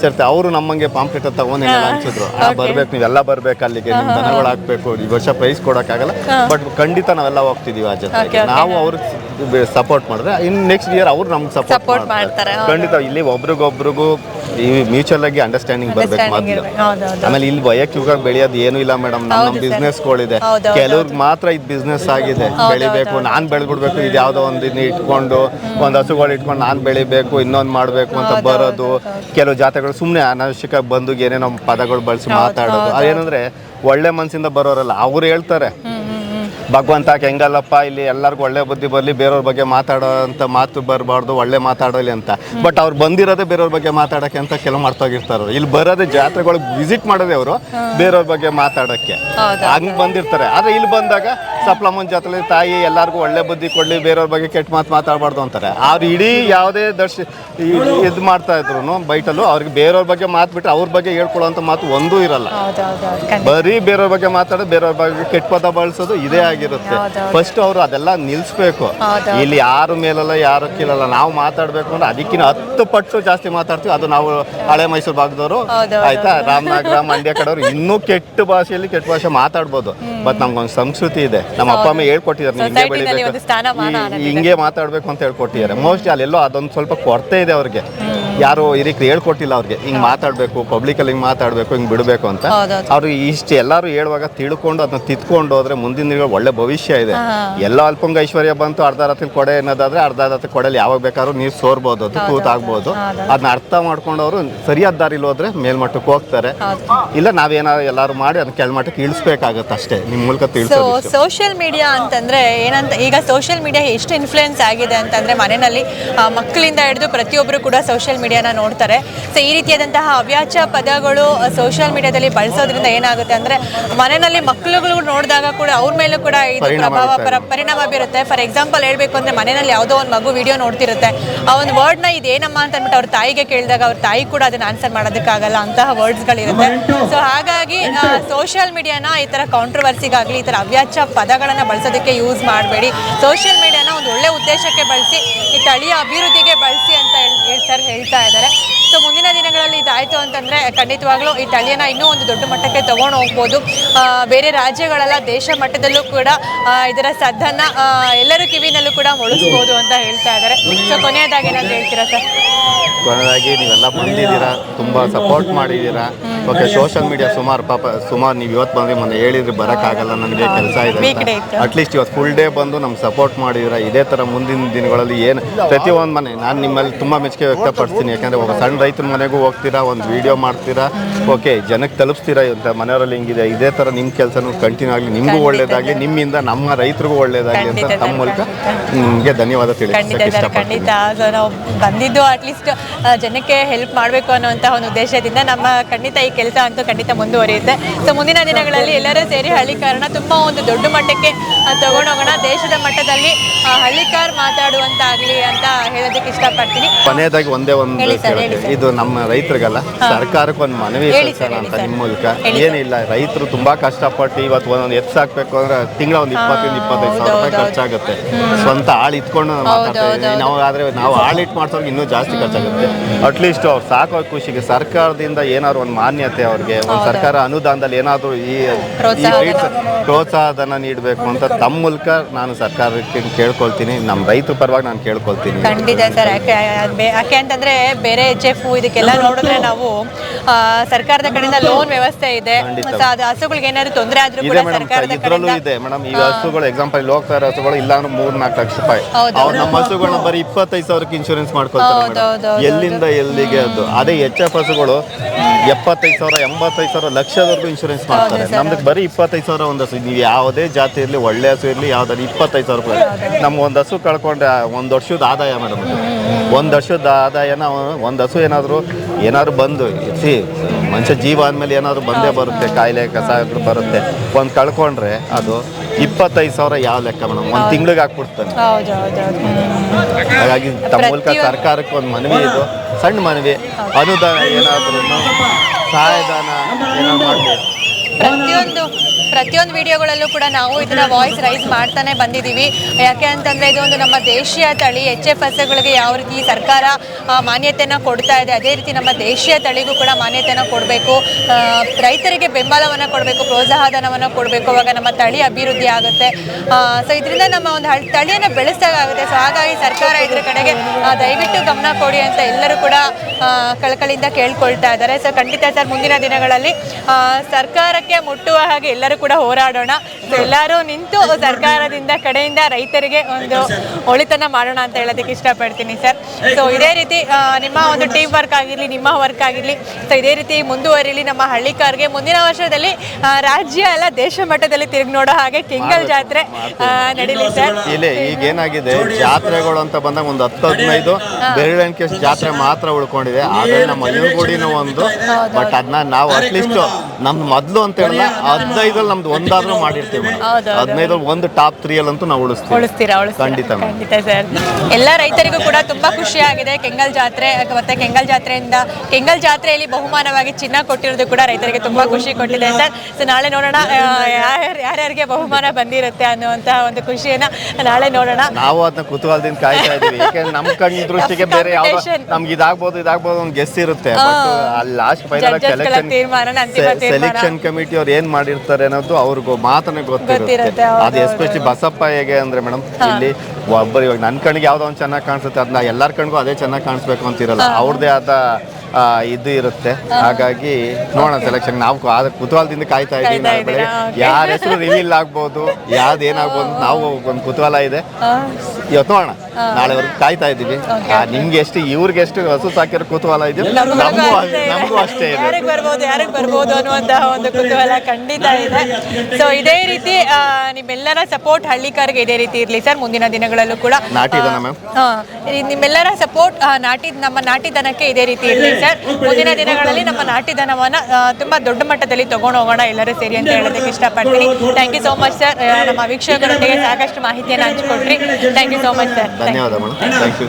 ಸೇರ್ತೆ ಅವರು ನಮ್ಮಂಗೆ ಪಾಂಪ್ಲೆಟ್ ತಗೊಂಡು ಏನೆಲ್ಲ ಅನ್ಸಿದ್ರು. ಬರ್ಬೇಕು ನೀವೆಲ್ಲ ಬರ್ಬೇಕು ಅಲ್ಲಿಗೆ ನಿಮ್ ದನಗಳು ಹಾಕ್ಬೇಕು ಈ ವರ್ಷ ಪ್ರೈಸ್ ಕೊಡಕ್ಕಾಗಲ್ಲ. ಬಟ್ ಖಂಡಿತ ನಾವೆಲ್ಲ ಹೋಗ್ತಿದೀವಿ ಆ ಜೊತೆ ನಾವು ಅವ್ರಿಗೆ ಸಪೋರ್ಟ್ ಮಾಡಿದ್ರೆ ಇನ್ ನೆಕ್ಸ್ಟ್ ಇಯರ್ ಅವ್ರು ನಮ್ಗೆ ಸಪೋರ್ಟ್ ಮಾಡ್ತಾರೆ, ಖಂಡಿತ ಇಲ್ಲಿ ಒಬ್ರಿಗೊಬ್ರಿಗೂ ಈ ಮ್ಯೂಚುವಲ್ ಆಗಿ ಅಂಡರ್ಸ್ಟ್ಯಾಂಡಿಂಗ್ ಬರ್ಬೇಕು ಮೊದಲು. ಆಮೇಲೆ ಇಲ್ಲಿ ವೈಯಕ್ತಿಕವಾಗಿ ಬೆಳೆಯೋದು ಏನು ಇಲ್ಲ ಮೇಡಮ್. ನಮ್ಮ. ಬಿಸ್ನೆಸ್ಗಳಿದೆ ಕೆಲವ್ರಿಗೆ ಮಾತ್ರ ಇದು ಬಿಸ್ನೆಸ್ ಆಗಿದೆ. ಬೆಳಿಬೇಕು ನಾನು ಬೆಳೆದ್ಬಿಡ್ಬೇಕು ಇದು ಯಾವುದೋ ಒಂದು ಇದನ್ನ ಇಟ್ಕೊಂಡು ಒಂದು ಹಸುಗಳು ಇಟ್ಕೊಂಡು ನಾನು ಬೆಳಿಬೇಕು ಇನ್ನೊಂದು ಮಾಡಬೇಕು ಅಂತ ಬರೋದು. ಕೆಲವು ಜಾತ್ರೆಗಳು ಸುಮ್ಮನೆ ಅನಾವಶ್ಯಕ ಬಂದು ಏನೇನೋ ಪದಗಳು ಬಳಸಿ ಮಾತಾಡೋದು. ಅದೇನಂದ್ರೆ ಒಳ್ಳೆ ಮನಸ್ಸಿಂದ ಬರೋರಲ್ಲ ಅವ್ರು ಹೇಳ್ತಾರೆ. ಭಗವಂತ ಹೆಂಗಲ್ಲಪ್ಪ ಇಲ್ಲಿ ಎಲ್ಲರಿಗೂ ಒಳ್ಳೆ ಬುದ್ಧಿ ಬರಲಿ ಬೇರೆಯವ್ರ ಬಗ್ಗೆ ಮಾತಾಡೋ ಅಂತ ಮಾತು ಬರಬಾರ್ದು ಒಳ್ಳೆ ಮಾತಾಡಲಿ ಅಂತ. ಬಟ್ ಅವ್ರು ಬಂದಿರೋದೇ ಬೇರೆಯವ್ರ ಬಗ್ಗೆ ಮಾತಾಡೋಕ್ಕೆ ಅಂತ ಕೆಲವು ಮಾಡ್ತೋಗಿರ್ತಾರೆ ಇಲ್ಲಿ ಬರೋದೇ ಜಾತ್ರೆಗಳಿಗೆ ವಿಸಿಟ್ ಮಾಡೋದೇ ಅವರು ಬೇರೆಯವ್ರ ಬಗ್ಗೆ ಮಾತಾಡೋಕ್ಕೆ. ಹಂಗೆ ಹಂಗ್ ಬಂದಿರ್ತಾರೆ. ಆದ್ರೆ ಇಲ್ಲಿ ಬಂದಾಗ ಸಪ್ಲಮ್ಮನ ಜೊತೆಲಿ ತಾಯಿ ಎಲ್ಲರಿಗೂ ಒಳ್ಳೆ ಬುದ್ಧಿ ಕೊಡ್ಲಿ ಬೇರೆಯವ್ರ ಬಗ್ಗೆ ಕೆಟ್ಟ ಮಾತು ಮಾತಾಡಬಾರ್ದು ಅಂತಾರೆ. ಅವ್ರು ಇಡೀ ಯಾವುದೇ ದರ್ಶ ಇದು ಮಾಡ್ತಾ ಇದ್ರು ಬೈಟಲ್ಲೂ ಅವ್ರಿಗೆ ಬೇರೆಯವ್ರ ಬಗ್ಗೆ ಮಾತು ಬಿಟ್ಟರೆ ಅವ್ರ ಬಗ್ಗೆ ಹೇಳ್ಕೊಳ್ಳೋಂಥ ಮಾತು ಒಂದೂ ಇರಲ್ಲ. ಬರೀ ಬೇರೆಯವ್ರ ಬಗ್ಗೆ ಮಾತಾಡೋದು ಬೇರೆಯವ್ರ ಬಗ್ಗೆ ಕೆಟ್ಟ ಪದ ಬಳಸೋದು ಇದೇ ಆಗಿರುತ್ತೆ. ಫಸ್ಟ್ ಅವರು ಅದೆಲ್ಲ ನಿಲ್ಲಿಸ್ಬೇಕು ಇಲ್ಲಿ ಯಾರು ಮೇಲಲ್ಲ ಯಾರು ಕೀಳಲ್ಲ ನಾವು ಮಾತಾಡಬೇಕು ಅಂದ್ರೆ ಅದಕ್ಕಿಂತ ಹತ್ತು ಪಟ್ಟು ಜಾಸ್ತಿ ಮಾತಾಡ್ತೀವಿ. ಅದು ನಾವು ಹಳೆ ಮೈಸೂರು ಭಾಗದವರು. ಆಯ್ತಾ? ರಾಮನಗರ ಮಂಡ್ಯ ಕಡೆಯವರು ಇನ್ನೂ ಕೆಟ್ಟ ಭಾಷೆಯಲ್ಲಿ ಕೆಟ್ಟ ಭಾಷೆ ಮಾತಾಡ್ಬೋದು. ಬಟ್ ನಮ್ಗೊಂದು ಸಂಸ್ಕೃತಿ ಇದೆ. ನಮ್ಮ ಅಪ್ಪ ಅಮ್ಮ ಹೇಳ್ಕೊಟ್ಟಿದ್ದಾರೆ ಹಿಂಗೆ ಬೆಳಿಬೇಕು. ಹಿಂಗೆ ಮಾತಾಡ್ಬೇಕು ಅಂತ ಹೇಳ್ಕೊಟ್ಟಿದ್ದಾರೆ. ಮೋಸ್ಟ್ಲಿ ಅಲ್ಲೆಲ್ಲೋ ಅದೊಂದು ಸ್ವಲ್ಪ ಕೊರತೆ ಇದೆ ಅವ್ರಿಗೆ. ಯಾರು ಹಿರಿಕರು ಹೇಳ್ಕೊಟ್ಟಿಲ್ಲ ಅವ್ರಿಗೆ. ಹಿಂಗ್ ಮಾತಾಡ್ಬೇಕು ಪಬ್ಲಿಕಲ್ಲಿ ಹಿಂಗ್ ಮಾತಾಡ್ಬೇಕು ಹಿಂಗ್ ಬಿಡಬೇಕು ಅಂತ. ಅವ್ರು ಇಷ್ಟು ಎಲ್ಲರೂ ಹೇಳುವಾಗ ತಿಳ್ಕೊಂಡು ಅದನ್ನ ತಿತ್ಕೊಂಡು ಹೋದ್ರೆ ಮುಂದಿನ ಒಳ್ಳೆ ಭವಿಷ್ಯ ಇದೆ. ಎಲ್ಲ ಅಲ್ಪಂಗ ಐಶ್ವರ್ಯ ಬಂತು ಅರ್ಧ ರಾತ್ರಿ ಕೊಡೆ ಅನ್ನೋದಾದ್ರೆ ಅರ್ಧ ರಾತ್ರಿ ಕೊಡೆಯಲ್ಲಿ ಯಾವಾಗ ಬೇಕಾದ್ರೂ ನೀರು ಸೋರ್ಬೋದು ಅದು ತೂತಾಗ್ಬೋದು ಅದನ್ನ ಅರ್ಥ ಮಾಡ್ಕೊಂಡು ಅವರು ಸರಿಯಾದ ದಾರಿಲಿ ಹೋದ್ರೆ ಮೇಲ್ಮಟ್ಟಕ್ಕೆ ಹೋಗ್ತಾರೆ. ಇಲ್ಲ ನಾವೇನಾದ್ರು ಎಲ್ಲರೂ ಮಾಡಿ ಅದನ್ನ ಕೆಳಮಟ್ಟಕ್ಕೆ ಇಳಿಸ್ಬೇಕಾಗತ್ತೆ ಅಷ್ಟೇ ನಿಮ್ಮ ಮೂಲಕ ಸೊ ತಿಳಿಸೋದು ಇಷ್ಟು. ಸೋಷಿಯಲ್ ಮೀಡಿಯಾ ಅಂತಂದ್ರೆ ಏನಂತ ಈಗ ಸೋಷಿಯಲ್ ಮೀಡಿಯಾ ಎಷ್ಟು ಇನ್ಫ್ಲೂಯೆನ್ಸ್ ಆಗಿದೆ ಅಂತಂದ್ರೆ ಮನೆಯಲ್ಲಿ ಮಕ್ಕಳಿಂದ ಹಿಡಿದು ಪ್ರತಿಯೊಬ್ಬರು ಕೂಡ ಸೋಷಿಯಲ್ ಮೀಡಿಯಾನ ನೋಡ್ತಾರೆ. ಸೊ ಈ ರೀತಿಯಾದಂತಹ ಅವ್ಯಾಚ ಪದಗಳು ಸೋಷಿಯಲ್ ಮೀಡಿಯಾದಲ್ಲಿ ಬಳಸೋದ್ರಿಂದ ಏನಾಗುತ್ತೆ ಅಂದ್ರೆ ಮನೆಯಲ್ಲಿ ಮಕ್ಕಳುಗಳು ನೋಡಿದಾಗ ಕೂಡ ಅವ್ರ ಮೇಲೂ ಕೂಡ ಇದು ಪ್ರಭಾವ ಪರ- ಪರಿಣಾಮ ಬೀರುತ್ತೆ. ಫಾರ್ ಎಕ್ಸಾಂಪಲ್ ಹೇಳಬೇಕು ಅಂದ್ರೆ ಮನೆಯಲ್ಲಿ ಯಾವುದೋ ಒಂದು ಮಗು ವಿಡಿಯೋ ನೋಡ್ತಿರುತ್ತೆ. ಆ ಒಂದು ವರ್ಡ್ನ ಇದೇನಮ್ಮ ಅಂತ ಅಂದ್ಬಿಟ್ಟು ಅವ್ರ ತಾಯಿಗೆ ಕೇಳಿದಾಗ ಅವ್ರ ತಾಯಿ ಕೂಡ ಅದನ್ನ ಆನ್ಸರ್ ಮಾಡೋದಕ್ಕಾಗಲ್ಲ ಅಂತಹ ವರ್ಡ್ಸ್ಗಳಿರುತ್ತೆ ಸೊ ಹಾಗಾಗಿ ಸೋಷಿಯಲ್ ಮೀಡಿಯಾನ ಈ ಥರ ಕಾಂಟ್ರವರ್ಸಿಗಾಗಲಿ ಈ ಥರ ಅವ್ಯಾಚ ಪದಗಳನ್ನು ಬಳಸೋದಕ್ಕೆ ಯೂಸ್ ಮಾಡಬೇಡಿ. ಸೋಷಿಯಲ್ ಮೀಡಿಯಾನ ಒಂದು ಒಳ್ಳೆ ಉದ್ದೇಶಕ್ಕೆ ಬಳಸಿ ಈ ತಳಿಯ ಅಭಿವೃದ್ಧಿಗೆ ಬಳಸಿ ಅಂತ ಹೇಳಿ ಸರ್ ಹೇಳ್ತಾ ಇದ್ದಾರೆ. ಸೊ ಮುಂದಿನ ದಿನಗಳಲ್ಲಿ ಇದಾಯಿತು ಅಂತಂದರೆ ಖಂಡಿತವಾಗ್ಲೂ ಈ ತಳಿಯನ್ನ ಇನ್ನೂ ಒಂದು ದೊಡ್ಡ ಮಟ್ಟಕ್ಕೆ ತಗೊಂಡು ಹೋಗ್ಬೋದು. ಆ, ಬೇರೆ ರಾಜ್ಯಗಳೆಲ್ಲ ದೇಶ ಮಟ್ಟದಲ್ಲೂ ಕೂಡ ಇದರ ಸದ್ದನ್ನು ಎಲ್ಲರೂ ಕಿವಿನಲ್ಲೂ ಕೂಡ ಮುಳುಗಿಸ್ಬೋದು ಅಂತ ಹೇಳ್ತಾ ಇದ್ದಾರೆ. ಸೊ ಕೊನೆಯದಾಗಿ ಏನಂತ ಹೇಳ್ತೀರಾ ಸರ್ ಕೊನೆಯದಾಗಿ ನೀವೆಲ್ಲ ಬಂದಿದ್ದೀರಾ ತುಂಬ ಸಪೋರ್ಟ್ ಮಾಡಿದ್ದೀರಾ. ಓಕೆ ಸೋಷಿಯಲ್ ಮೀಡಿಯಾ ಸುಮಾರು ಪಾಪ ಸುಮಾರು ನೀವು ಇವತ್ತು ಬಂದ್ರೆ ಮೊನ್ನೆ ಹೇಳಿದ್ರೆ ಬರೋಕ್ಕಾಗಲ್ಲ ನನಗೆ ಕೆಲಸ ಇದೆ. ಅಟ್ಲೀಸ್ಟ್ ಇವತ್ತು ಫುಲ್ ಡೇ ಬಂದು ನಮ್ಗೆ ಸಪೋರ್ಟ್ ಮಾಡಿದ್ದೀರಾ. ಇದೇ ಥರ ಮುಂದಿನ ದಿನಗಳಲ್ಲಿ ಏನು ಪ್ರತಿಯೊಂದು ಮನೆ ನಾನು ನಿಮ್ಮಲ್ಲಿ ತುಂಬ ಮೆಚ್ಚುಗೆ ವ್ಯಕ್ತಪಡಿಸ್ತೀನಿ. ಯಾಕಂದರೆ ಒಬ್ಬ ಸಣ್ಣ ರೈತರ ಮನೆಗೂ ಹೋಗ್ತೀರಾ ಒಂದು ವಿಡಿಯೋ ಮಾಡ್ತೀರಾ ಓಕೆ ಜನಕ್ಕೆ ತಲುಪಿಸ್ತೀರಾ ಅಂತ ಮನೆಯವರಲ್ಲಿ ಹಿಂಗಿದೆ. ಇದೇ ಥರ ನಿಮ್ಮ ಕೆಲಸನೂ ಕಂಟಿನ್ಯೂ ಆಗಲಿ ನಿಮಗೂ. ಒಳ್ಳೇದಾಗಲಿ ನಿಮ್ಮಿಂದ ನಮ್ಮ ರೈತರಿಗೂ ಒಳ್ಳೇದಾಗಲಿ ಅಂತ ತಮ್ಮ ಮೂಲಕ. ನಿಮಗೆ ಧನ್ಯವಾದ ಸರ್ ಖಂಡಿತ ಸೊ ನಾವು ಬಂದಿದ್ದು ಅಟ್ಲೀಸ್ಟ್ ಜನಕ್ಕೆ ಹೆಲ್ಪ್ ಮಾಡಬೇಕು ಅನ್ನೋಂಥ ಒಂದು ಉದ್ದೇಶದಿಂದ ನಮ್ಮ ಖಂಡಿತ ಈ ಕೆಲಸ ಅಂತೂ ಖಂಡಿತ ಮುಂದುವರಿಯುತ್ತೆ. ಸೊ ಮುಂದಿನ ದಿನಗಳಲ್ಲಿ ಎಲ್ಲರೂ ಸೇರಿ ಹಳ್ಳಿಕಾರನ ತುಂಬ ಒಂದು ದೊಡ್ಡ ಮಟ್ಟಕ್ಕೆ ತಗೊಂಡೋಗೋಣ. ದೇಶದ ಮಟ್ಟದಲ್ಲಿ ಹಳ್ಳಿಕಾರ್ ಮಾತಾಡುವಂತಾಗಲಿ ಅಂತ ಹೇಳೋದಕ್ಕೆ ಇಷ್ಟಪಡ್ತೀನಿ. ಕೊನೆಯದಾಗಿ ಒಂದೇ ಒಂದು. ಇದು ನಮ್ಮ ರೈತರಿಗಲ್ಲ ಸರ್ಕಾರಕ್ಕೆ ಒಂದು ಮನವಿ ಸಲ್ಲಿಸೋಣ ಅಂತ. ನಿಮ್ಮ ಮೂಲಕ. ಏನಿಲ್ಲ ರೈತರು ತುಂಬಾ ಕಷ್ಟಪಟ್ಟು ಇವತ್ತು ಒಂದೊಂದು ಎತ್ತು ಸಾಕ್ಬೇಕು ಅಂದ್ರೆ ತಿಂಗಳ ಒಂದು ಇಪ್ಪತ್ತರಿಂದ ಇಪ್ಪತ್ತೈದು ಸಾವಿರ ರೂಪಾಯಿ. ಖರ್ಚಾಗುತ್ತೆ. ಸ್ವಂತ ಆಳು ಇಟ್ಕೊಂಡು ನಾವು ಮಾತಾಡ್ತಾ ಹೌದು, ನಾವು ಆದ್ರೆ ನಾವು ಆಳು ಇಟ್ಟು ಮಾಡ್ಸೋರ್ಗೆ ಇನ್ನೂ ಜಾಸ್ತಿ ಖರ್ಚಾಗುತ್ತೆ. ಅಟ್ಲೀಸ್ಟ್ ಅವ್ರು ಸಾಕೋ ಖುಷಿಗೆ ಸರ್ಕಾರದಿಂದ ಏನಾದ್ರು ಒಂದು ಮಾನ್ಯತೆ ಅವ್ರಿಗೆ ಒಂದು ಸರ್ಕಾರ ಅನುದಾನದಲ್ಲಿ ಏನಾದ್ರು ಈ ಈ ಪ್ರೋತ್ಸಾಹ breeds ಪ್ರೋತ್ಸಾಹಧನ ನೀಡಬೇಕು ಅಂತ ತಮ್ಮ ಮೂಲಕ ನಾನು ಸರ್ಕಾರಕ್ಕೆ ಕೇಳ್ಕೊಳ್ತೀನಿ. ನಮ್ಮ ರೈತರ ಪರವಾಗಿ ನಾನು ಕೇಳ್ಕೊಳ್ತೀನಿ. ಖಂಡಿತ ಸರ್ ಯಾಕೆ ಅಂತಂದ್ರೆ ಬೇರೆ ಎಚ್ ಎಫ್ ಇದಕ್ಕೆಲ್ಲ ನೋಡಿದ್ರೆ ನಾವು ಸರ್ಕಾರದ ಕಡೆಯಿಂದ ಲೋನ್ ವ್ಯವಸ್ಥೆ ಇದೆ. ಹಸುಗಳಿಗೆ ಏನಾದ್ರು ತೊಂದರೆ ಆದ್ರೂ ಕೂಡ ಸರ್ಕಾರದ ಇದ್ರಲ್ಲೂ ಇದೆ ಮೇಡಮ್. ಈ ಹಸುಗಳು ಎಕ್ಸಾಂಪಲ್ ಇಲ್ಲಿ ಹೋಗ್ತಾ ಇರೋ ಹಸುಗಳು ಇಲ್ಲ ಅಂದ್ರೆ ಮೂರ್ ನಾಲ್ಕು ಲಕ್ಷ ರೂಪಾಯಿ. ಅವ್ರು ನಮ್ಮ ಹಸುಗಳನ್ನ ಬರೀ ಇಪ್ಪತ್ತೈದು ಸಾವಿರಕ್ಕೆ ಇನ್ಶೂರೆನ್ಸ್ ಮಾಡ್ಕೊಳ್ತಾರೆ ಎಲ್ಲಿಂದ ಎಲ್ಲಿಗೆ ಅದು. ಅದೇ ಎಚ್ ಎಫ್ ಹಸುಗಳು ಎಪ್ಪತ್ತೈದು ಸಾವಿರ ಎಂಬತ್ತೈದು ಸಾವಿರ ಲಕ್ಷದವರೆಗೂ ಇನ್ಶೂರೆನ್ಸ್ ಮಾಡ್ತಾರೆ. ನಮ್ದು ಬರೀ ಇಪ್ಪತ್ತೈದು ಸಾವಿರ ಒಂದು ಹಸು. ನೀವು ಯಾವುದೇ ಜಾತಿ ಇರಲಿ ಒಳ್ಳೆ ಹಸು ಇರಲಿ ಯಾವ್ದಾದ್ರು ಇಪ್ಪತ್ತೈದು ಸಾವಿರ ರೂಪಾಯಿ. ನಮ್ಗೆ ಒಂದು ಹಸು ಕಳ್ಕೊಂಡ್ರೆ ಒಂದು ವರ್ಷದ ಆದಾಯ ಮೇಡಮ್ ಒಂದು ಹಸುದ ಆದಾಯನ ಒಂದು ಹಸು ಏನಾದರೂ ಏನಾದರೂ ಬಂದು ಸಿ ಮನುಷ್ಯ ಜೀವ ಅಂದಮೇಲೆ ಏನಾದರೂ ಬಂದೇ ಬರುತ್ತೆ ಕಾಯಿಲೆ ಕಸಗಳು ಬರುತ್ತೆ. ಒಂದು ಕಳ್ಕೊಂಡ್ರೆ ಅದು ಇಪ್ಪತ್ತೈದು ಸಾವಿರ ಯಾವ ಲೆಕ್ಕ ಮೇಡಮ್? ಒಂದು ತಿಂಗಳಿಗೆ ಹಾಕ್ಬಿಡ್ತಾನೆ ಹಾಗಾಗಿ ತಮ್ಮ ಮೂಲಕ ಸರ್ಕಾರಕ್ಕೆ ಒಂದು ಮನವಿ ಇದು ಸಣ್ಣ ಮನವಿ. ಅನುದಾನ ಏನಾದರೂ ಸಹಾಯದಾನ ಏನಾದ್ರು ಮಾಡಬೇಕು. ಪ್ರತಿಯೊಂದು ಪ್ರತಿಯೊಂದು ವಿಡಿಯೋಗಳಲ್ಲೂ ಕೂಡ ನಾವು ಇದನ್ನ ವಾಯ್ಸ್ ರೈಸ್ ಮಾಡ್ತಾನೆ ಬಂದಿದ್ದೀವಿ. ಯಾಕೆ ಅಂತಂದ್ರೆ ಇದು ಒಂದು ನಮ್ಮ ದೇಶೀಯ ತಳಿ ಎಚ್ ಎಫ್ ಹಸುಗಳಿಗೆ ಯಾವ ರೀತಿ ಸರ್ಕಾರ ಮಾನ್ಯತೆಯನ್ನು ಕೊಡ್ತಾ ಇದೆ, ಅದೇ ರೀತಿ ನಮ್ಮ ದೇಶೀಯ ತಳಿಗೂ ಕೂಡ ಮಾನ್ಯತೆನ ಕೊಡಬೇಕು. ರೈತರಿಗೆ ಬೆಂಬಲವನ್ನು ಕೊಡಬೇಕು, ಪ್ರೋತ್ಸಾಹಧನವನ್ನು ಕೊಡಬೇಕು, ಅವಾಗ ನಮ್ಮ ತಳಿ ಅಭಿವೃದ್ಧಿ ಆಗುತ್ತೆ. ಸೊ ಇದರಿಂದ ನಮ್ಮ ಒಂದು ತಳಿಯನ್ನು ಬೆಳೆಸ್ದಾಗುತ್ತೆ. ಸೊ ಹಾಗಾಗಿ ಸರ್ಕಾರ ಇದ್ರ ಕಡೆಗೆ ದಯವಿಟ್ಟು ಗಮನ ಕೊಡಿ ಅಂತ ಎಲ್ಲರೂ ಕೂಡ ಕಳಕಳಿಯಿಂದ ಕೇಳ್ಕೊಳ್ತಾ ಇದ್ದಾರೆ. ಸೊ ಖಂಡಿತ ಸರ್, ಮುಂದಿನ ದಿನಗಳಲ್ಲಿ ಸರ್ಕಾರಕ್ಕೆ ಮುಟ್ಟುವ ಹಾಗೆ ಎಲ್ಲರೂ ಕೂಡ ಹೋರಾಡೋಣ. ಸೊ ಎಲ್ಲರೂ ನಿಂತು ಸರ್ಕಾರದಿಂದ ಕಡೆಯಿಂದ ರೈತರಿಗೆ ಒಂದು ಒಳಿತನ ಮಾಡೋಣ ಅಂತ ಹೇಳೋದಕ್ಕೆ ಇಷ್ಟಪಡ್ತೀನಿ ಸರ್. ಸೊ ಇದೇ ರೀತಿ ನಿಮ್ಮ ಒಂದು ಟೀಮ್ ವರ್ಕ್ ಆಗಿರಲಿ ನಿಮ್ಮ ವರ್ಕ್ ಆಗಿರಲಿ ಸೊ ಇದೇ ರೀತಿ ಮುಂದುವರಿಲಿ ನಮ್ಮ ಹಳ್ಳಿಕಾರ್ಗೆ ಮುಂದಿನ ವರ್ಷದಲ್ಲಿ ರಾಜ್ಯ ಅಲ್ಲ ದೇಶ ಮಟ್ಟದಲ್ಲಿ ತಿರುಗಿ ನೋಡೋ ಹಾಗೆ ಕಿಂಗಲ್ ಜಾತ್ರೆ ಆ, ನಡೀಲಿ ಸರ್. ಇಲ್ಲಿ ಈಗ ಏನಾಗಿದೆ? ಜಾತ್ರೆಗಳು ಅಂತ ಬಂದಾಗ ಒಂದು ಹತ್ತು ಹದಿನೈದು ಬೆರಳಿಕೆ ಜಾತ್ರೆ ಮಾತ್ರ ಉಳ್ಕೊಂಡಿದೆ. ಆದ್ರೆ ನಮ್ಮ ಮಯೂರ್ಗುಡಿನೂ ಒಂದು ಬಟ್ ಅದನ್ನ ನಾವು ಅಟ್ಲೀಸ್ಟ್ ನಮ್ದು ಮೊದಲು ಅಂತ ಹೇಳಿದ್ರೆ ಹದಿನೈದಲ್ಲಿ ನಮ್ದು ಒಂದಾದ್ರೂ ಮಾಡಿರ್ತೀವಿ ಹೌದು, ಹೌದು. ಒಂದು ಟಾಪ್ ತ್ರೀ ಅಲ್ಲಂತೂ ನಾವು ಉಳಿಸ್ತೀವಿ. ಉಳಿಸ್ತೀರಾ? ಉಳಿಸ್ತೀರಾ? ಖಂಡಿತ ಮೇಡಮ್. ಖಂಡಿತ ಸರ್. ಎಲ್ಲ ರೈತರಿಗೂ ಕೂಡ ತುಂಬಾ ಖುಷಿಯಾಗಿದೆ. ಕೆಂಗಲ್ ಜಾತ್ರೆ ಮತ್ತೆ ಕೆಂಗಲ್ ಜಾತ್ರೆಯಿಂದ ಕೆಂಗಲ್ ಜಾತ್ರೆಯಲ್ಲಿ ಬಹುಮಾನವಾಗಿ ಚಿನ್ನ ಕೊಟ್ಟಿರೋದು ಕೂಡ ರೈತರಿಗೆ ತುಂಬಾ ಖುಷಿ ಕೊಟ್ಟಿದೆ ಸರ್ ಸೊ ನಾಳೆ ನೋಡೋಣ ಆ, ಯಾರ್ಯಾರ್- ಯಾರ್ಯಾರಿಗೆ ಬಹುಮಾನ ಬಂದಿರುತ್ತೆ ಅನ್ನುವಂತಹ ಒಂದು ಖುಷಿಯನ್ನ ನಾಳೆ ನೋಡೋಣ. ನಾವು ಅದನ್ನ ಕುತೂಹಲದಿಂದ ಕಾಯ್ತಾ ಇದೀವಿ ನಮ್ ನಮ್ಮ ಕಣ್ಣು ದೃಷ್ಟಿಗೆ ಬೇರೆ ಯಾವ್ದೋ Competition. ನಮ್ಗೆ ಇದಾಗ್ಬೋದು ಇದಾಗ್ಬೋದು ಒಂದು ಗೆಸ್ ಇರುತ್ತೆ. ಅಲ್ಲಿ ಲಾಸ್ಟ್ ಫೈನಲ್ Judges ಗಳ ತೀರ್ಮಾನ, ಅಂತಿಮ ತೀರ್ಮಾನ. ಸೆಲೆಕ್ಷನ್ ಕಮಿಟಿ ಅವ್ರು ಏನ್ ಮಾಡಿರ್ತಾರೆ ಅನ್ನೋದು ಅವ್ರಿಗೆ ಮಾತನೇ ಗೊತ್ತಿರುತ್ತೆ. ಅದು ಎಸ್ಪೆಷಲಿ ಬಸಪ್ಪ ಹೇಗೆ ಅಂದ್ರೆ ಮೇಡಮ್ ಇಲ್ಲಿ ಒಬ್ಬರು ಇವಾಗ ನನ್ನ ಕಣ್ಣಿಗೆ ಯಾವ್ದೋ ಒಂದು ಚೆನ್ನಾಗಿ ಕಾಣಿಸುತ್ತೆ ಅದನ್ನ ಎಲ್ಲರ ಕಣ್ಗೂ ಅದೇ ಚೆನ್ನಾಗಿ ಕಾಣಿಸ್ಬೇಕು ಅಂತಿರಲ್ಲ ಅವ್ರದ್ದೇ ಆದ ಇದು ಇರುತ್ತೆ. ಹಾಗಾಗಿ ನೋಡೋಣ ಸೆಲೆಕ್ಷನ್ ನಾವು ಆದ ಕುತೂಹಲದಿಂದ ಕಾಯ್ತಾ ಇದ್ದೀವಿ. ಯಾರ ಹೆಸರು ರಿವೀಲ್ ಆಗ್ಬೋದು ಯಾವ್ದು ಏನಾಗ್ಬೋದು ನಾವು ಒಂದು ಕುತೂಹಲ ಇದೆ. ಇವತ್ತು ನೋಡೋಣ. ನಾಳೆವರೆಗೂ ಕಾಯ್ತಾ ಇದ್ದೀವಿ. ಆ, ನಿಮ್ಗೆ ಎಷ್ಟು ಇವ್ರಿಗೆ ಎಷ್ಟು ಹಸು ಸಾಕಿರೋ ಕುತೂಹಲ ಇದೆಯೋ ನಮಗೂ ನಮಗೂ ಅಷ್ಟೇ ಇದೆ. ಯಾರಿಗೆ ಬರ್ಬೋದು ಯಾರಿಗೆ ಬರ್ಬೋದು ಅನ್ನುವಂತಹ ಒಂದು ಕುತೂಹಲ ಖಂಡಿತ ಇದೆ. ಸೊ ಇದೇ ರೀತಿ ಆ, ನಿಮ್ಮೆಲ್ಲರ ಸಪೋರ್ಟ್ ಹಳ್ಳಿಕಾರಿಗೆ ಇದೇ ರೀತಿ ಇರಲಿ ಸರ್. ಮುಂದಿನ ದಿನಗಳಲ್ಲೂ ಕೂಡ. ನಾಟಿ ಇದನ್ನ ಮ್ಯಾಮ್ ಹಾ, ಈ ನಿಮ್ಮೆಲ್ಲರ ಸಪೋರ್ಟ್ ನಾಟಿ ನಮ್ಮ ನಾಟಿ ದನಕ್ಕೆ ಇದೇ ರೀತಿ ಇರಲಿ ಸರ್. ಮುಂದಿನ ದಿನಗಳಲ್ಲಿ ನಮ್ಮ ನಾಟಿ ದನವನ್ನ ಆ, ತುಂಬಾ ದೊಡ್ಡ ಮಟ್ಟದಲ್ಲಿ ತಗೊಂಡು ಹೋಗೋಣ ಎಲ್ಲರೂ ಸೇರಿ ಅಂತ ಹೇಳೋದಕ್ಕೆ ಇಷ್ಟಪಡ್ತೀನಿ. Thank you so much sir ನಮ್ಮ ವೀಕ್ಷಕರೊಂದಿಗೆ ಸಾಕಷ್ಟು ಮಾಹಿತಿಯನ್ನು ಹಂಚಿಕೊಟ್ರಿ. Thank you so much sir ಧನ್ಯವಾದ ಮೇಡಮ್ ಥ್ಯಾಂಕ್ ಯು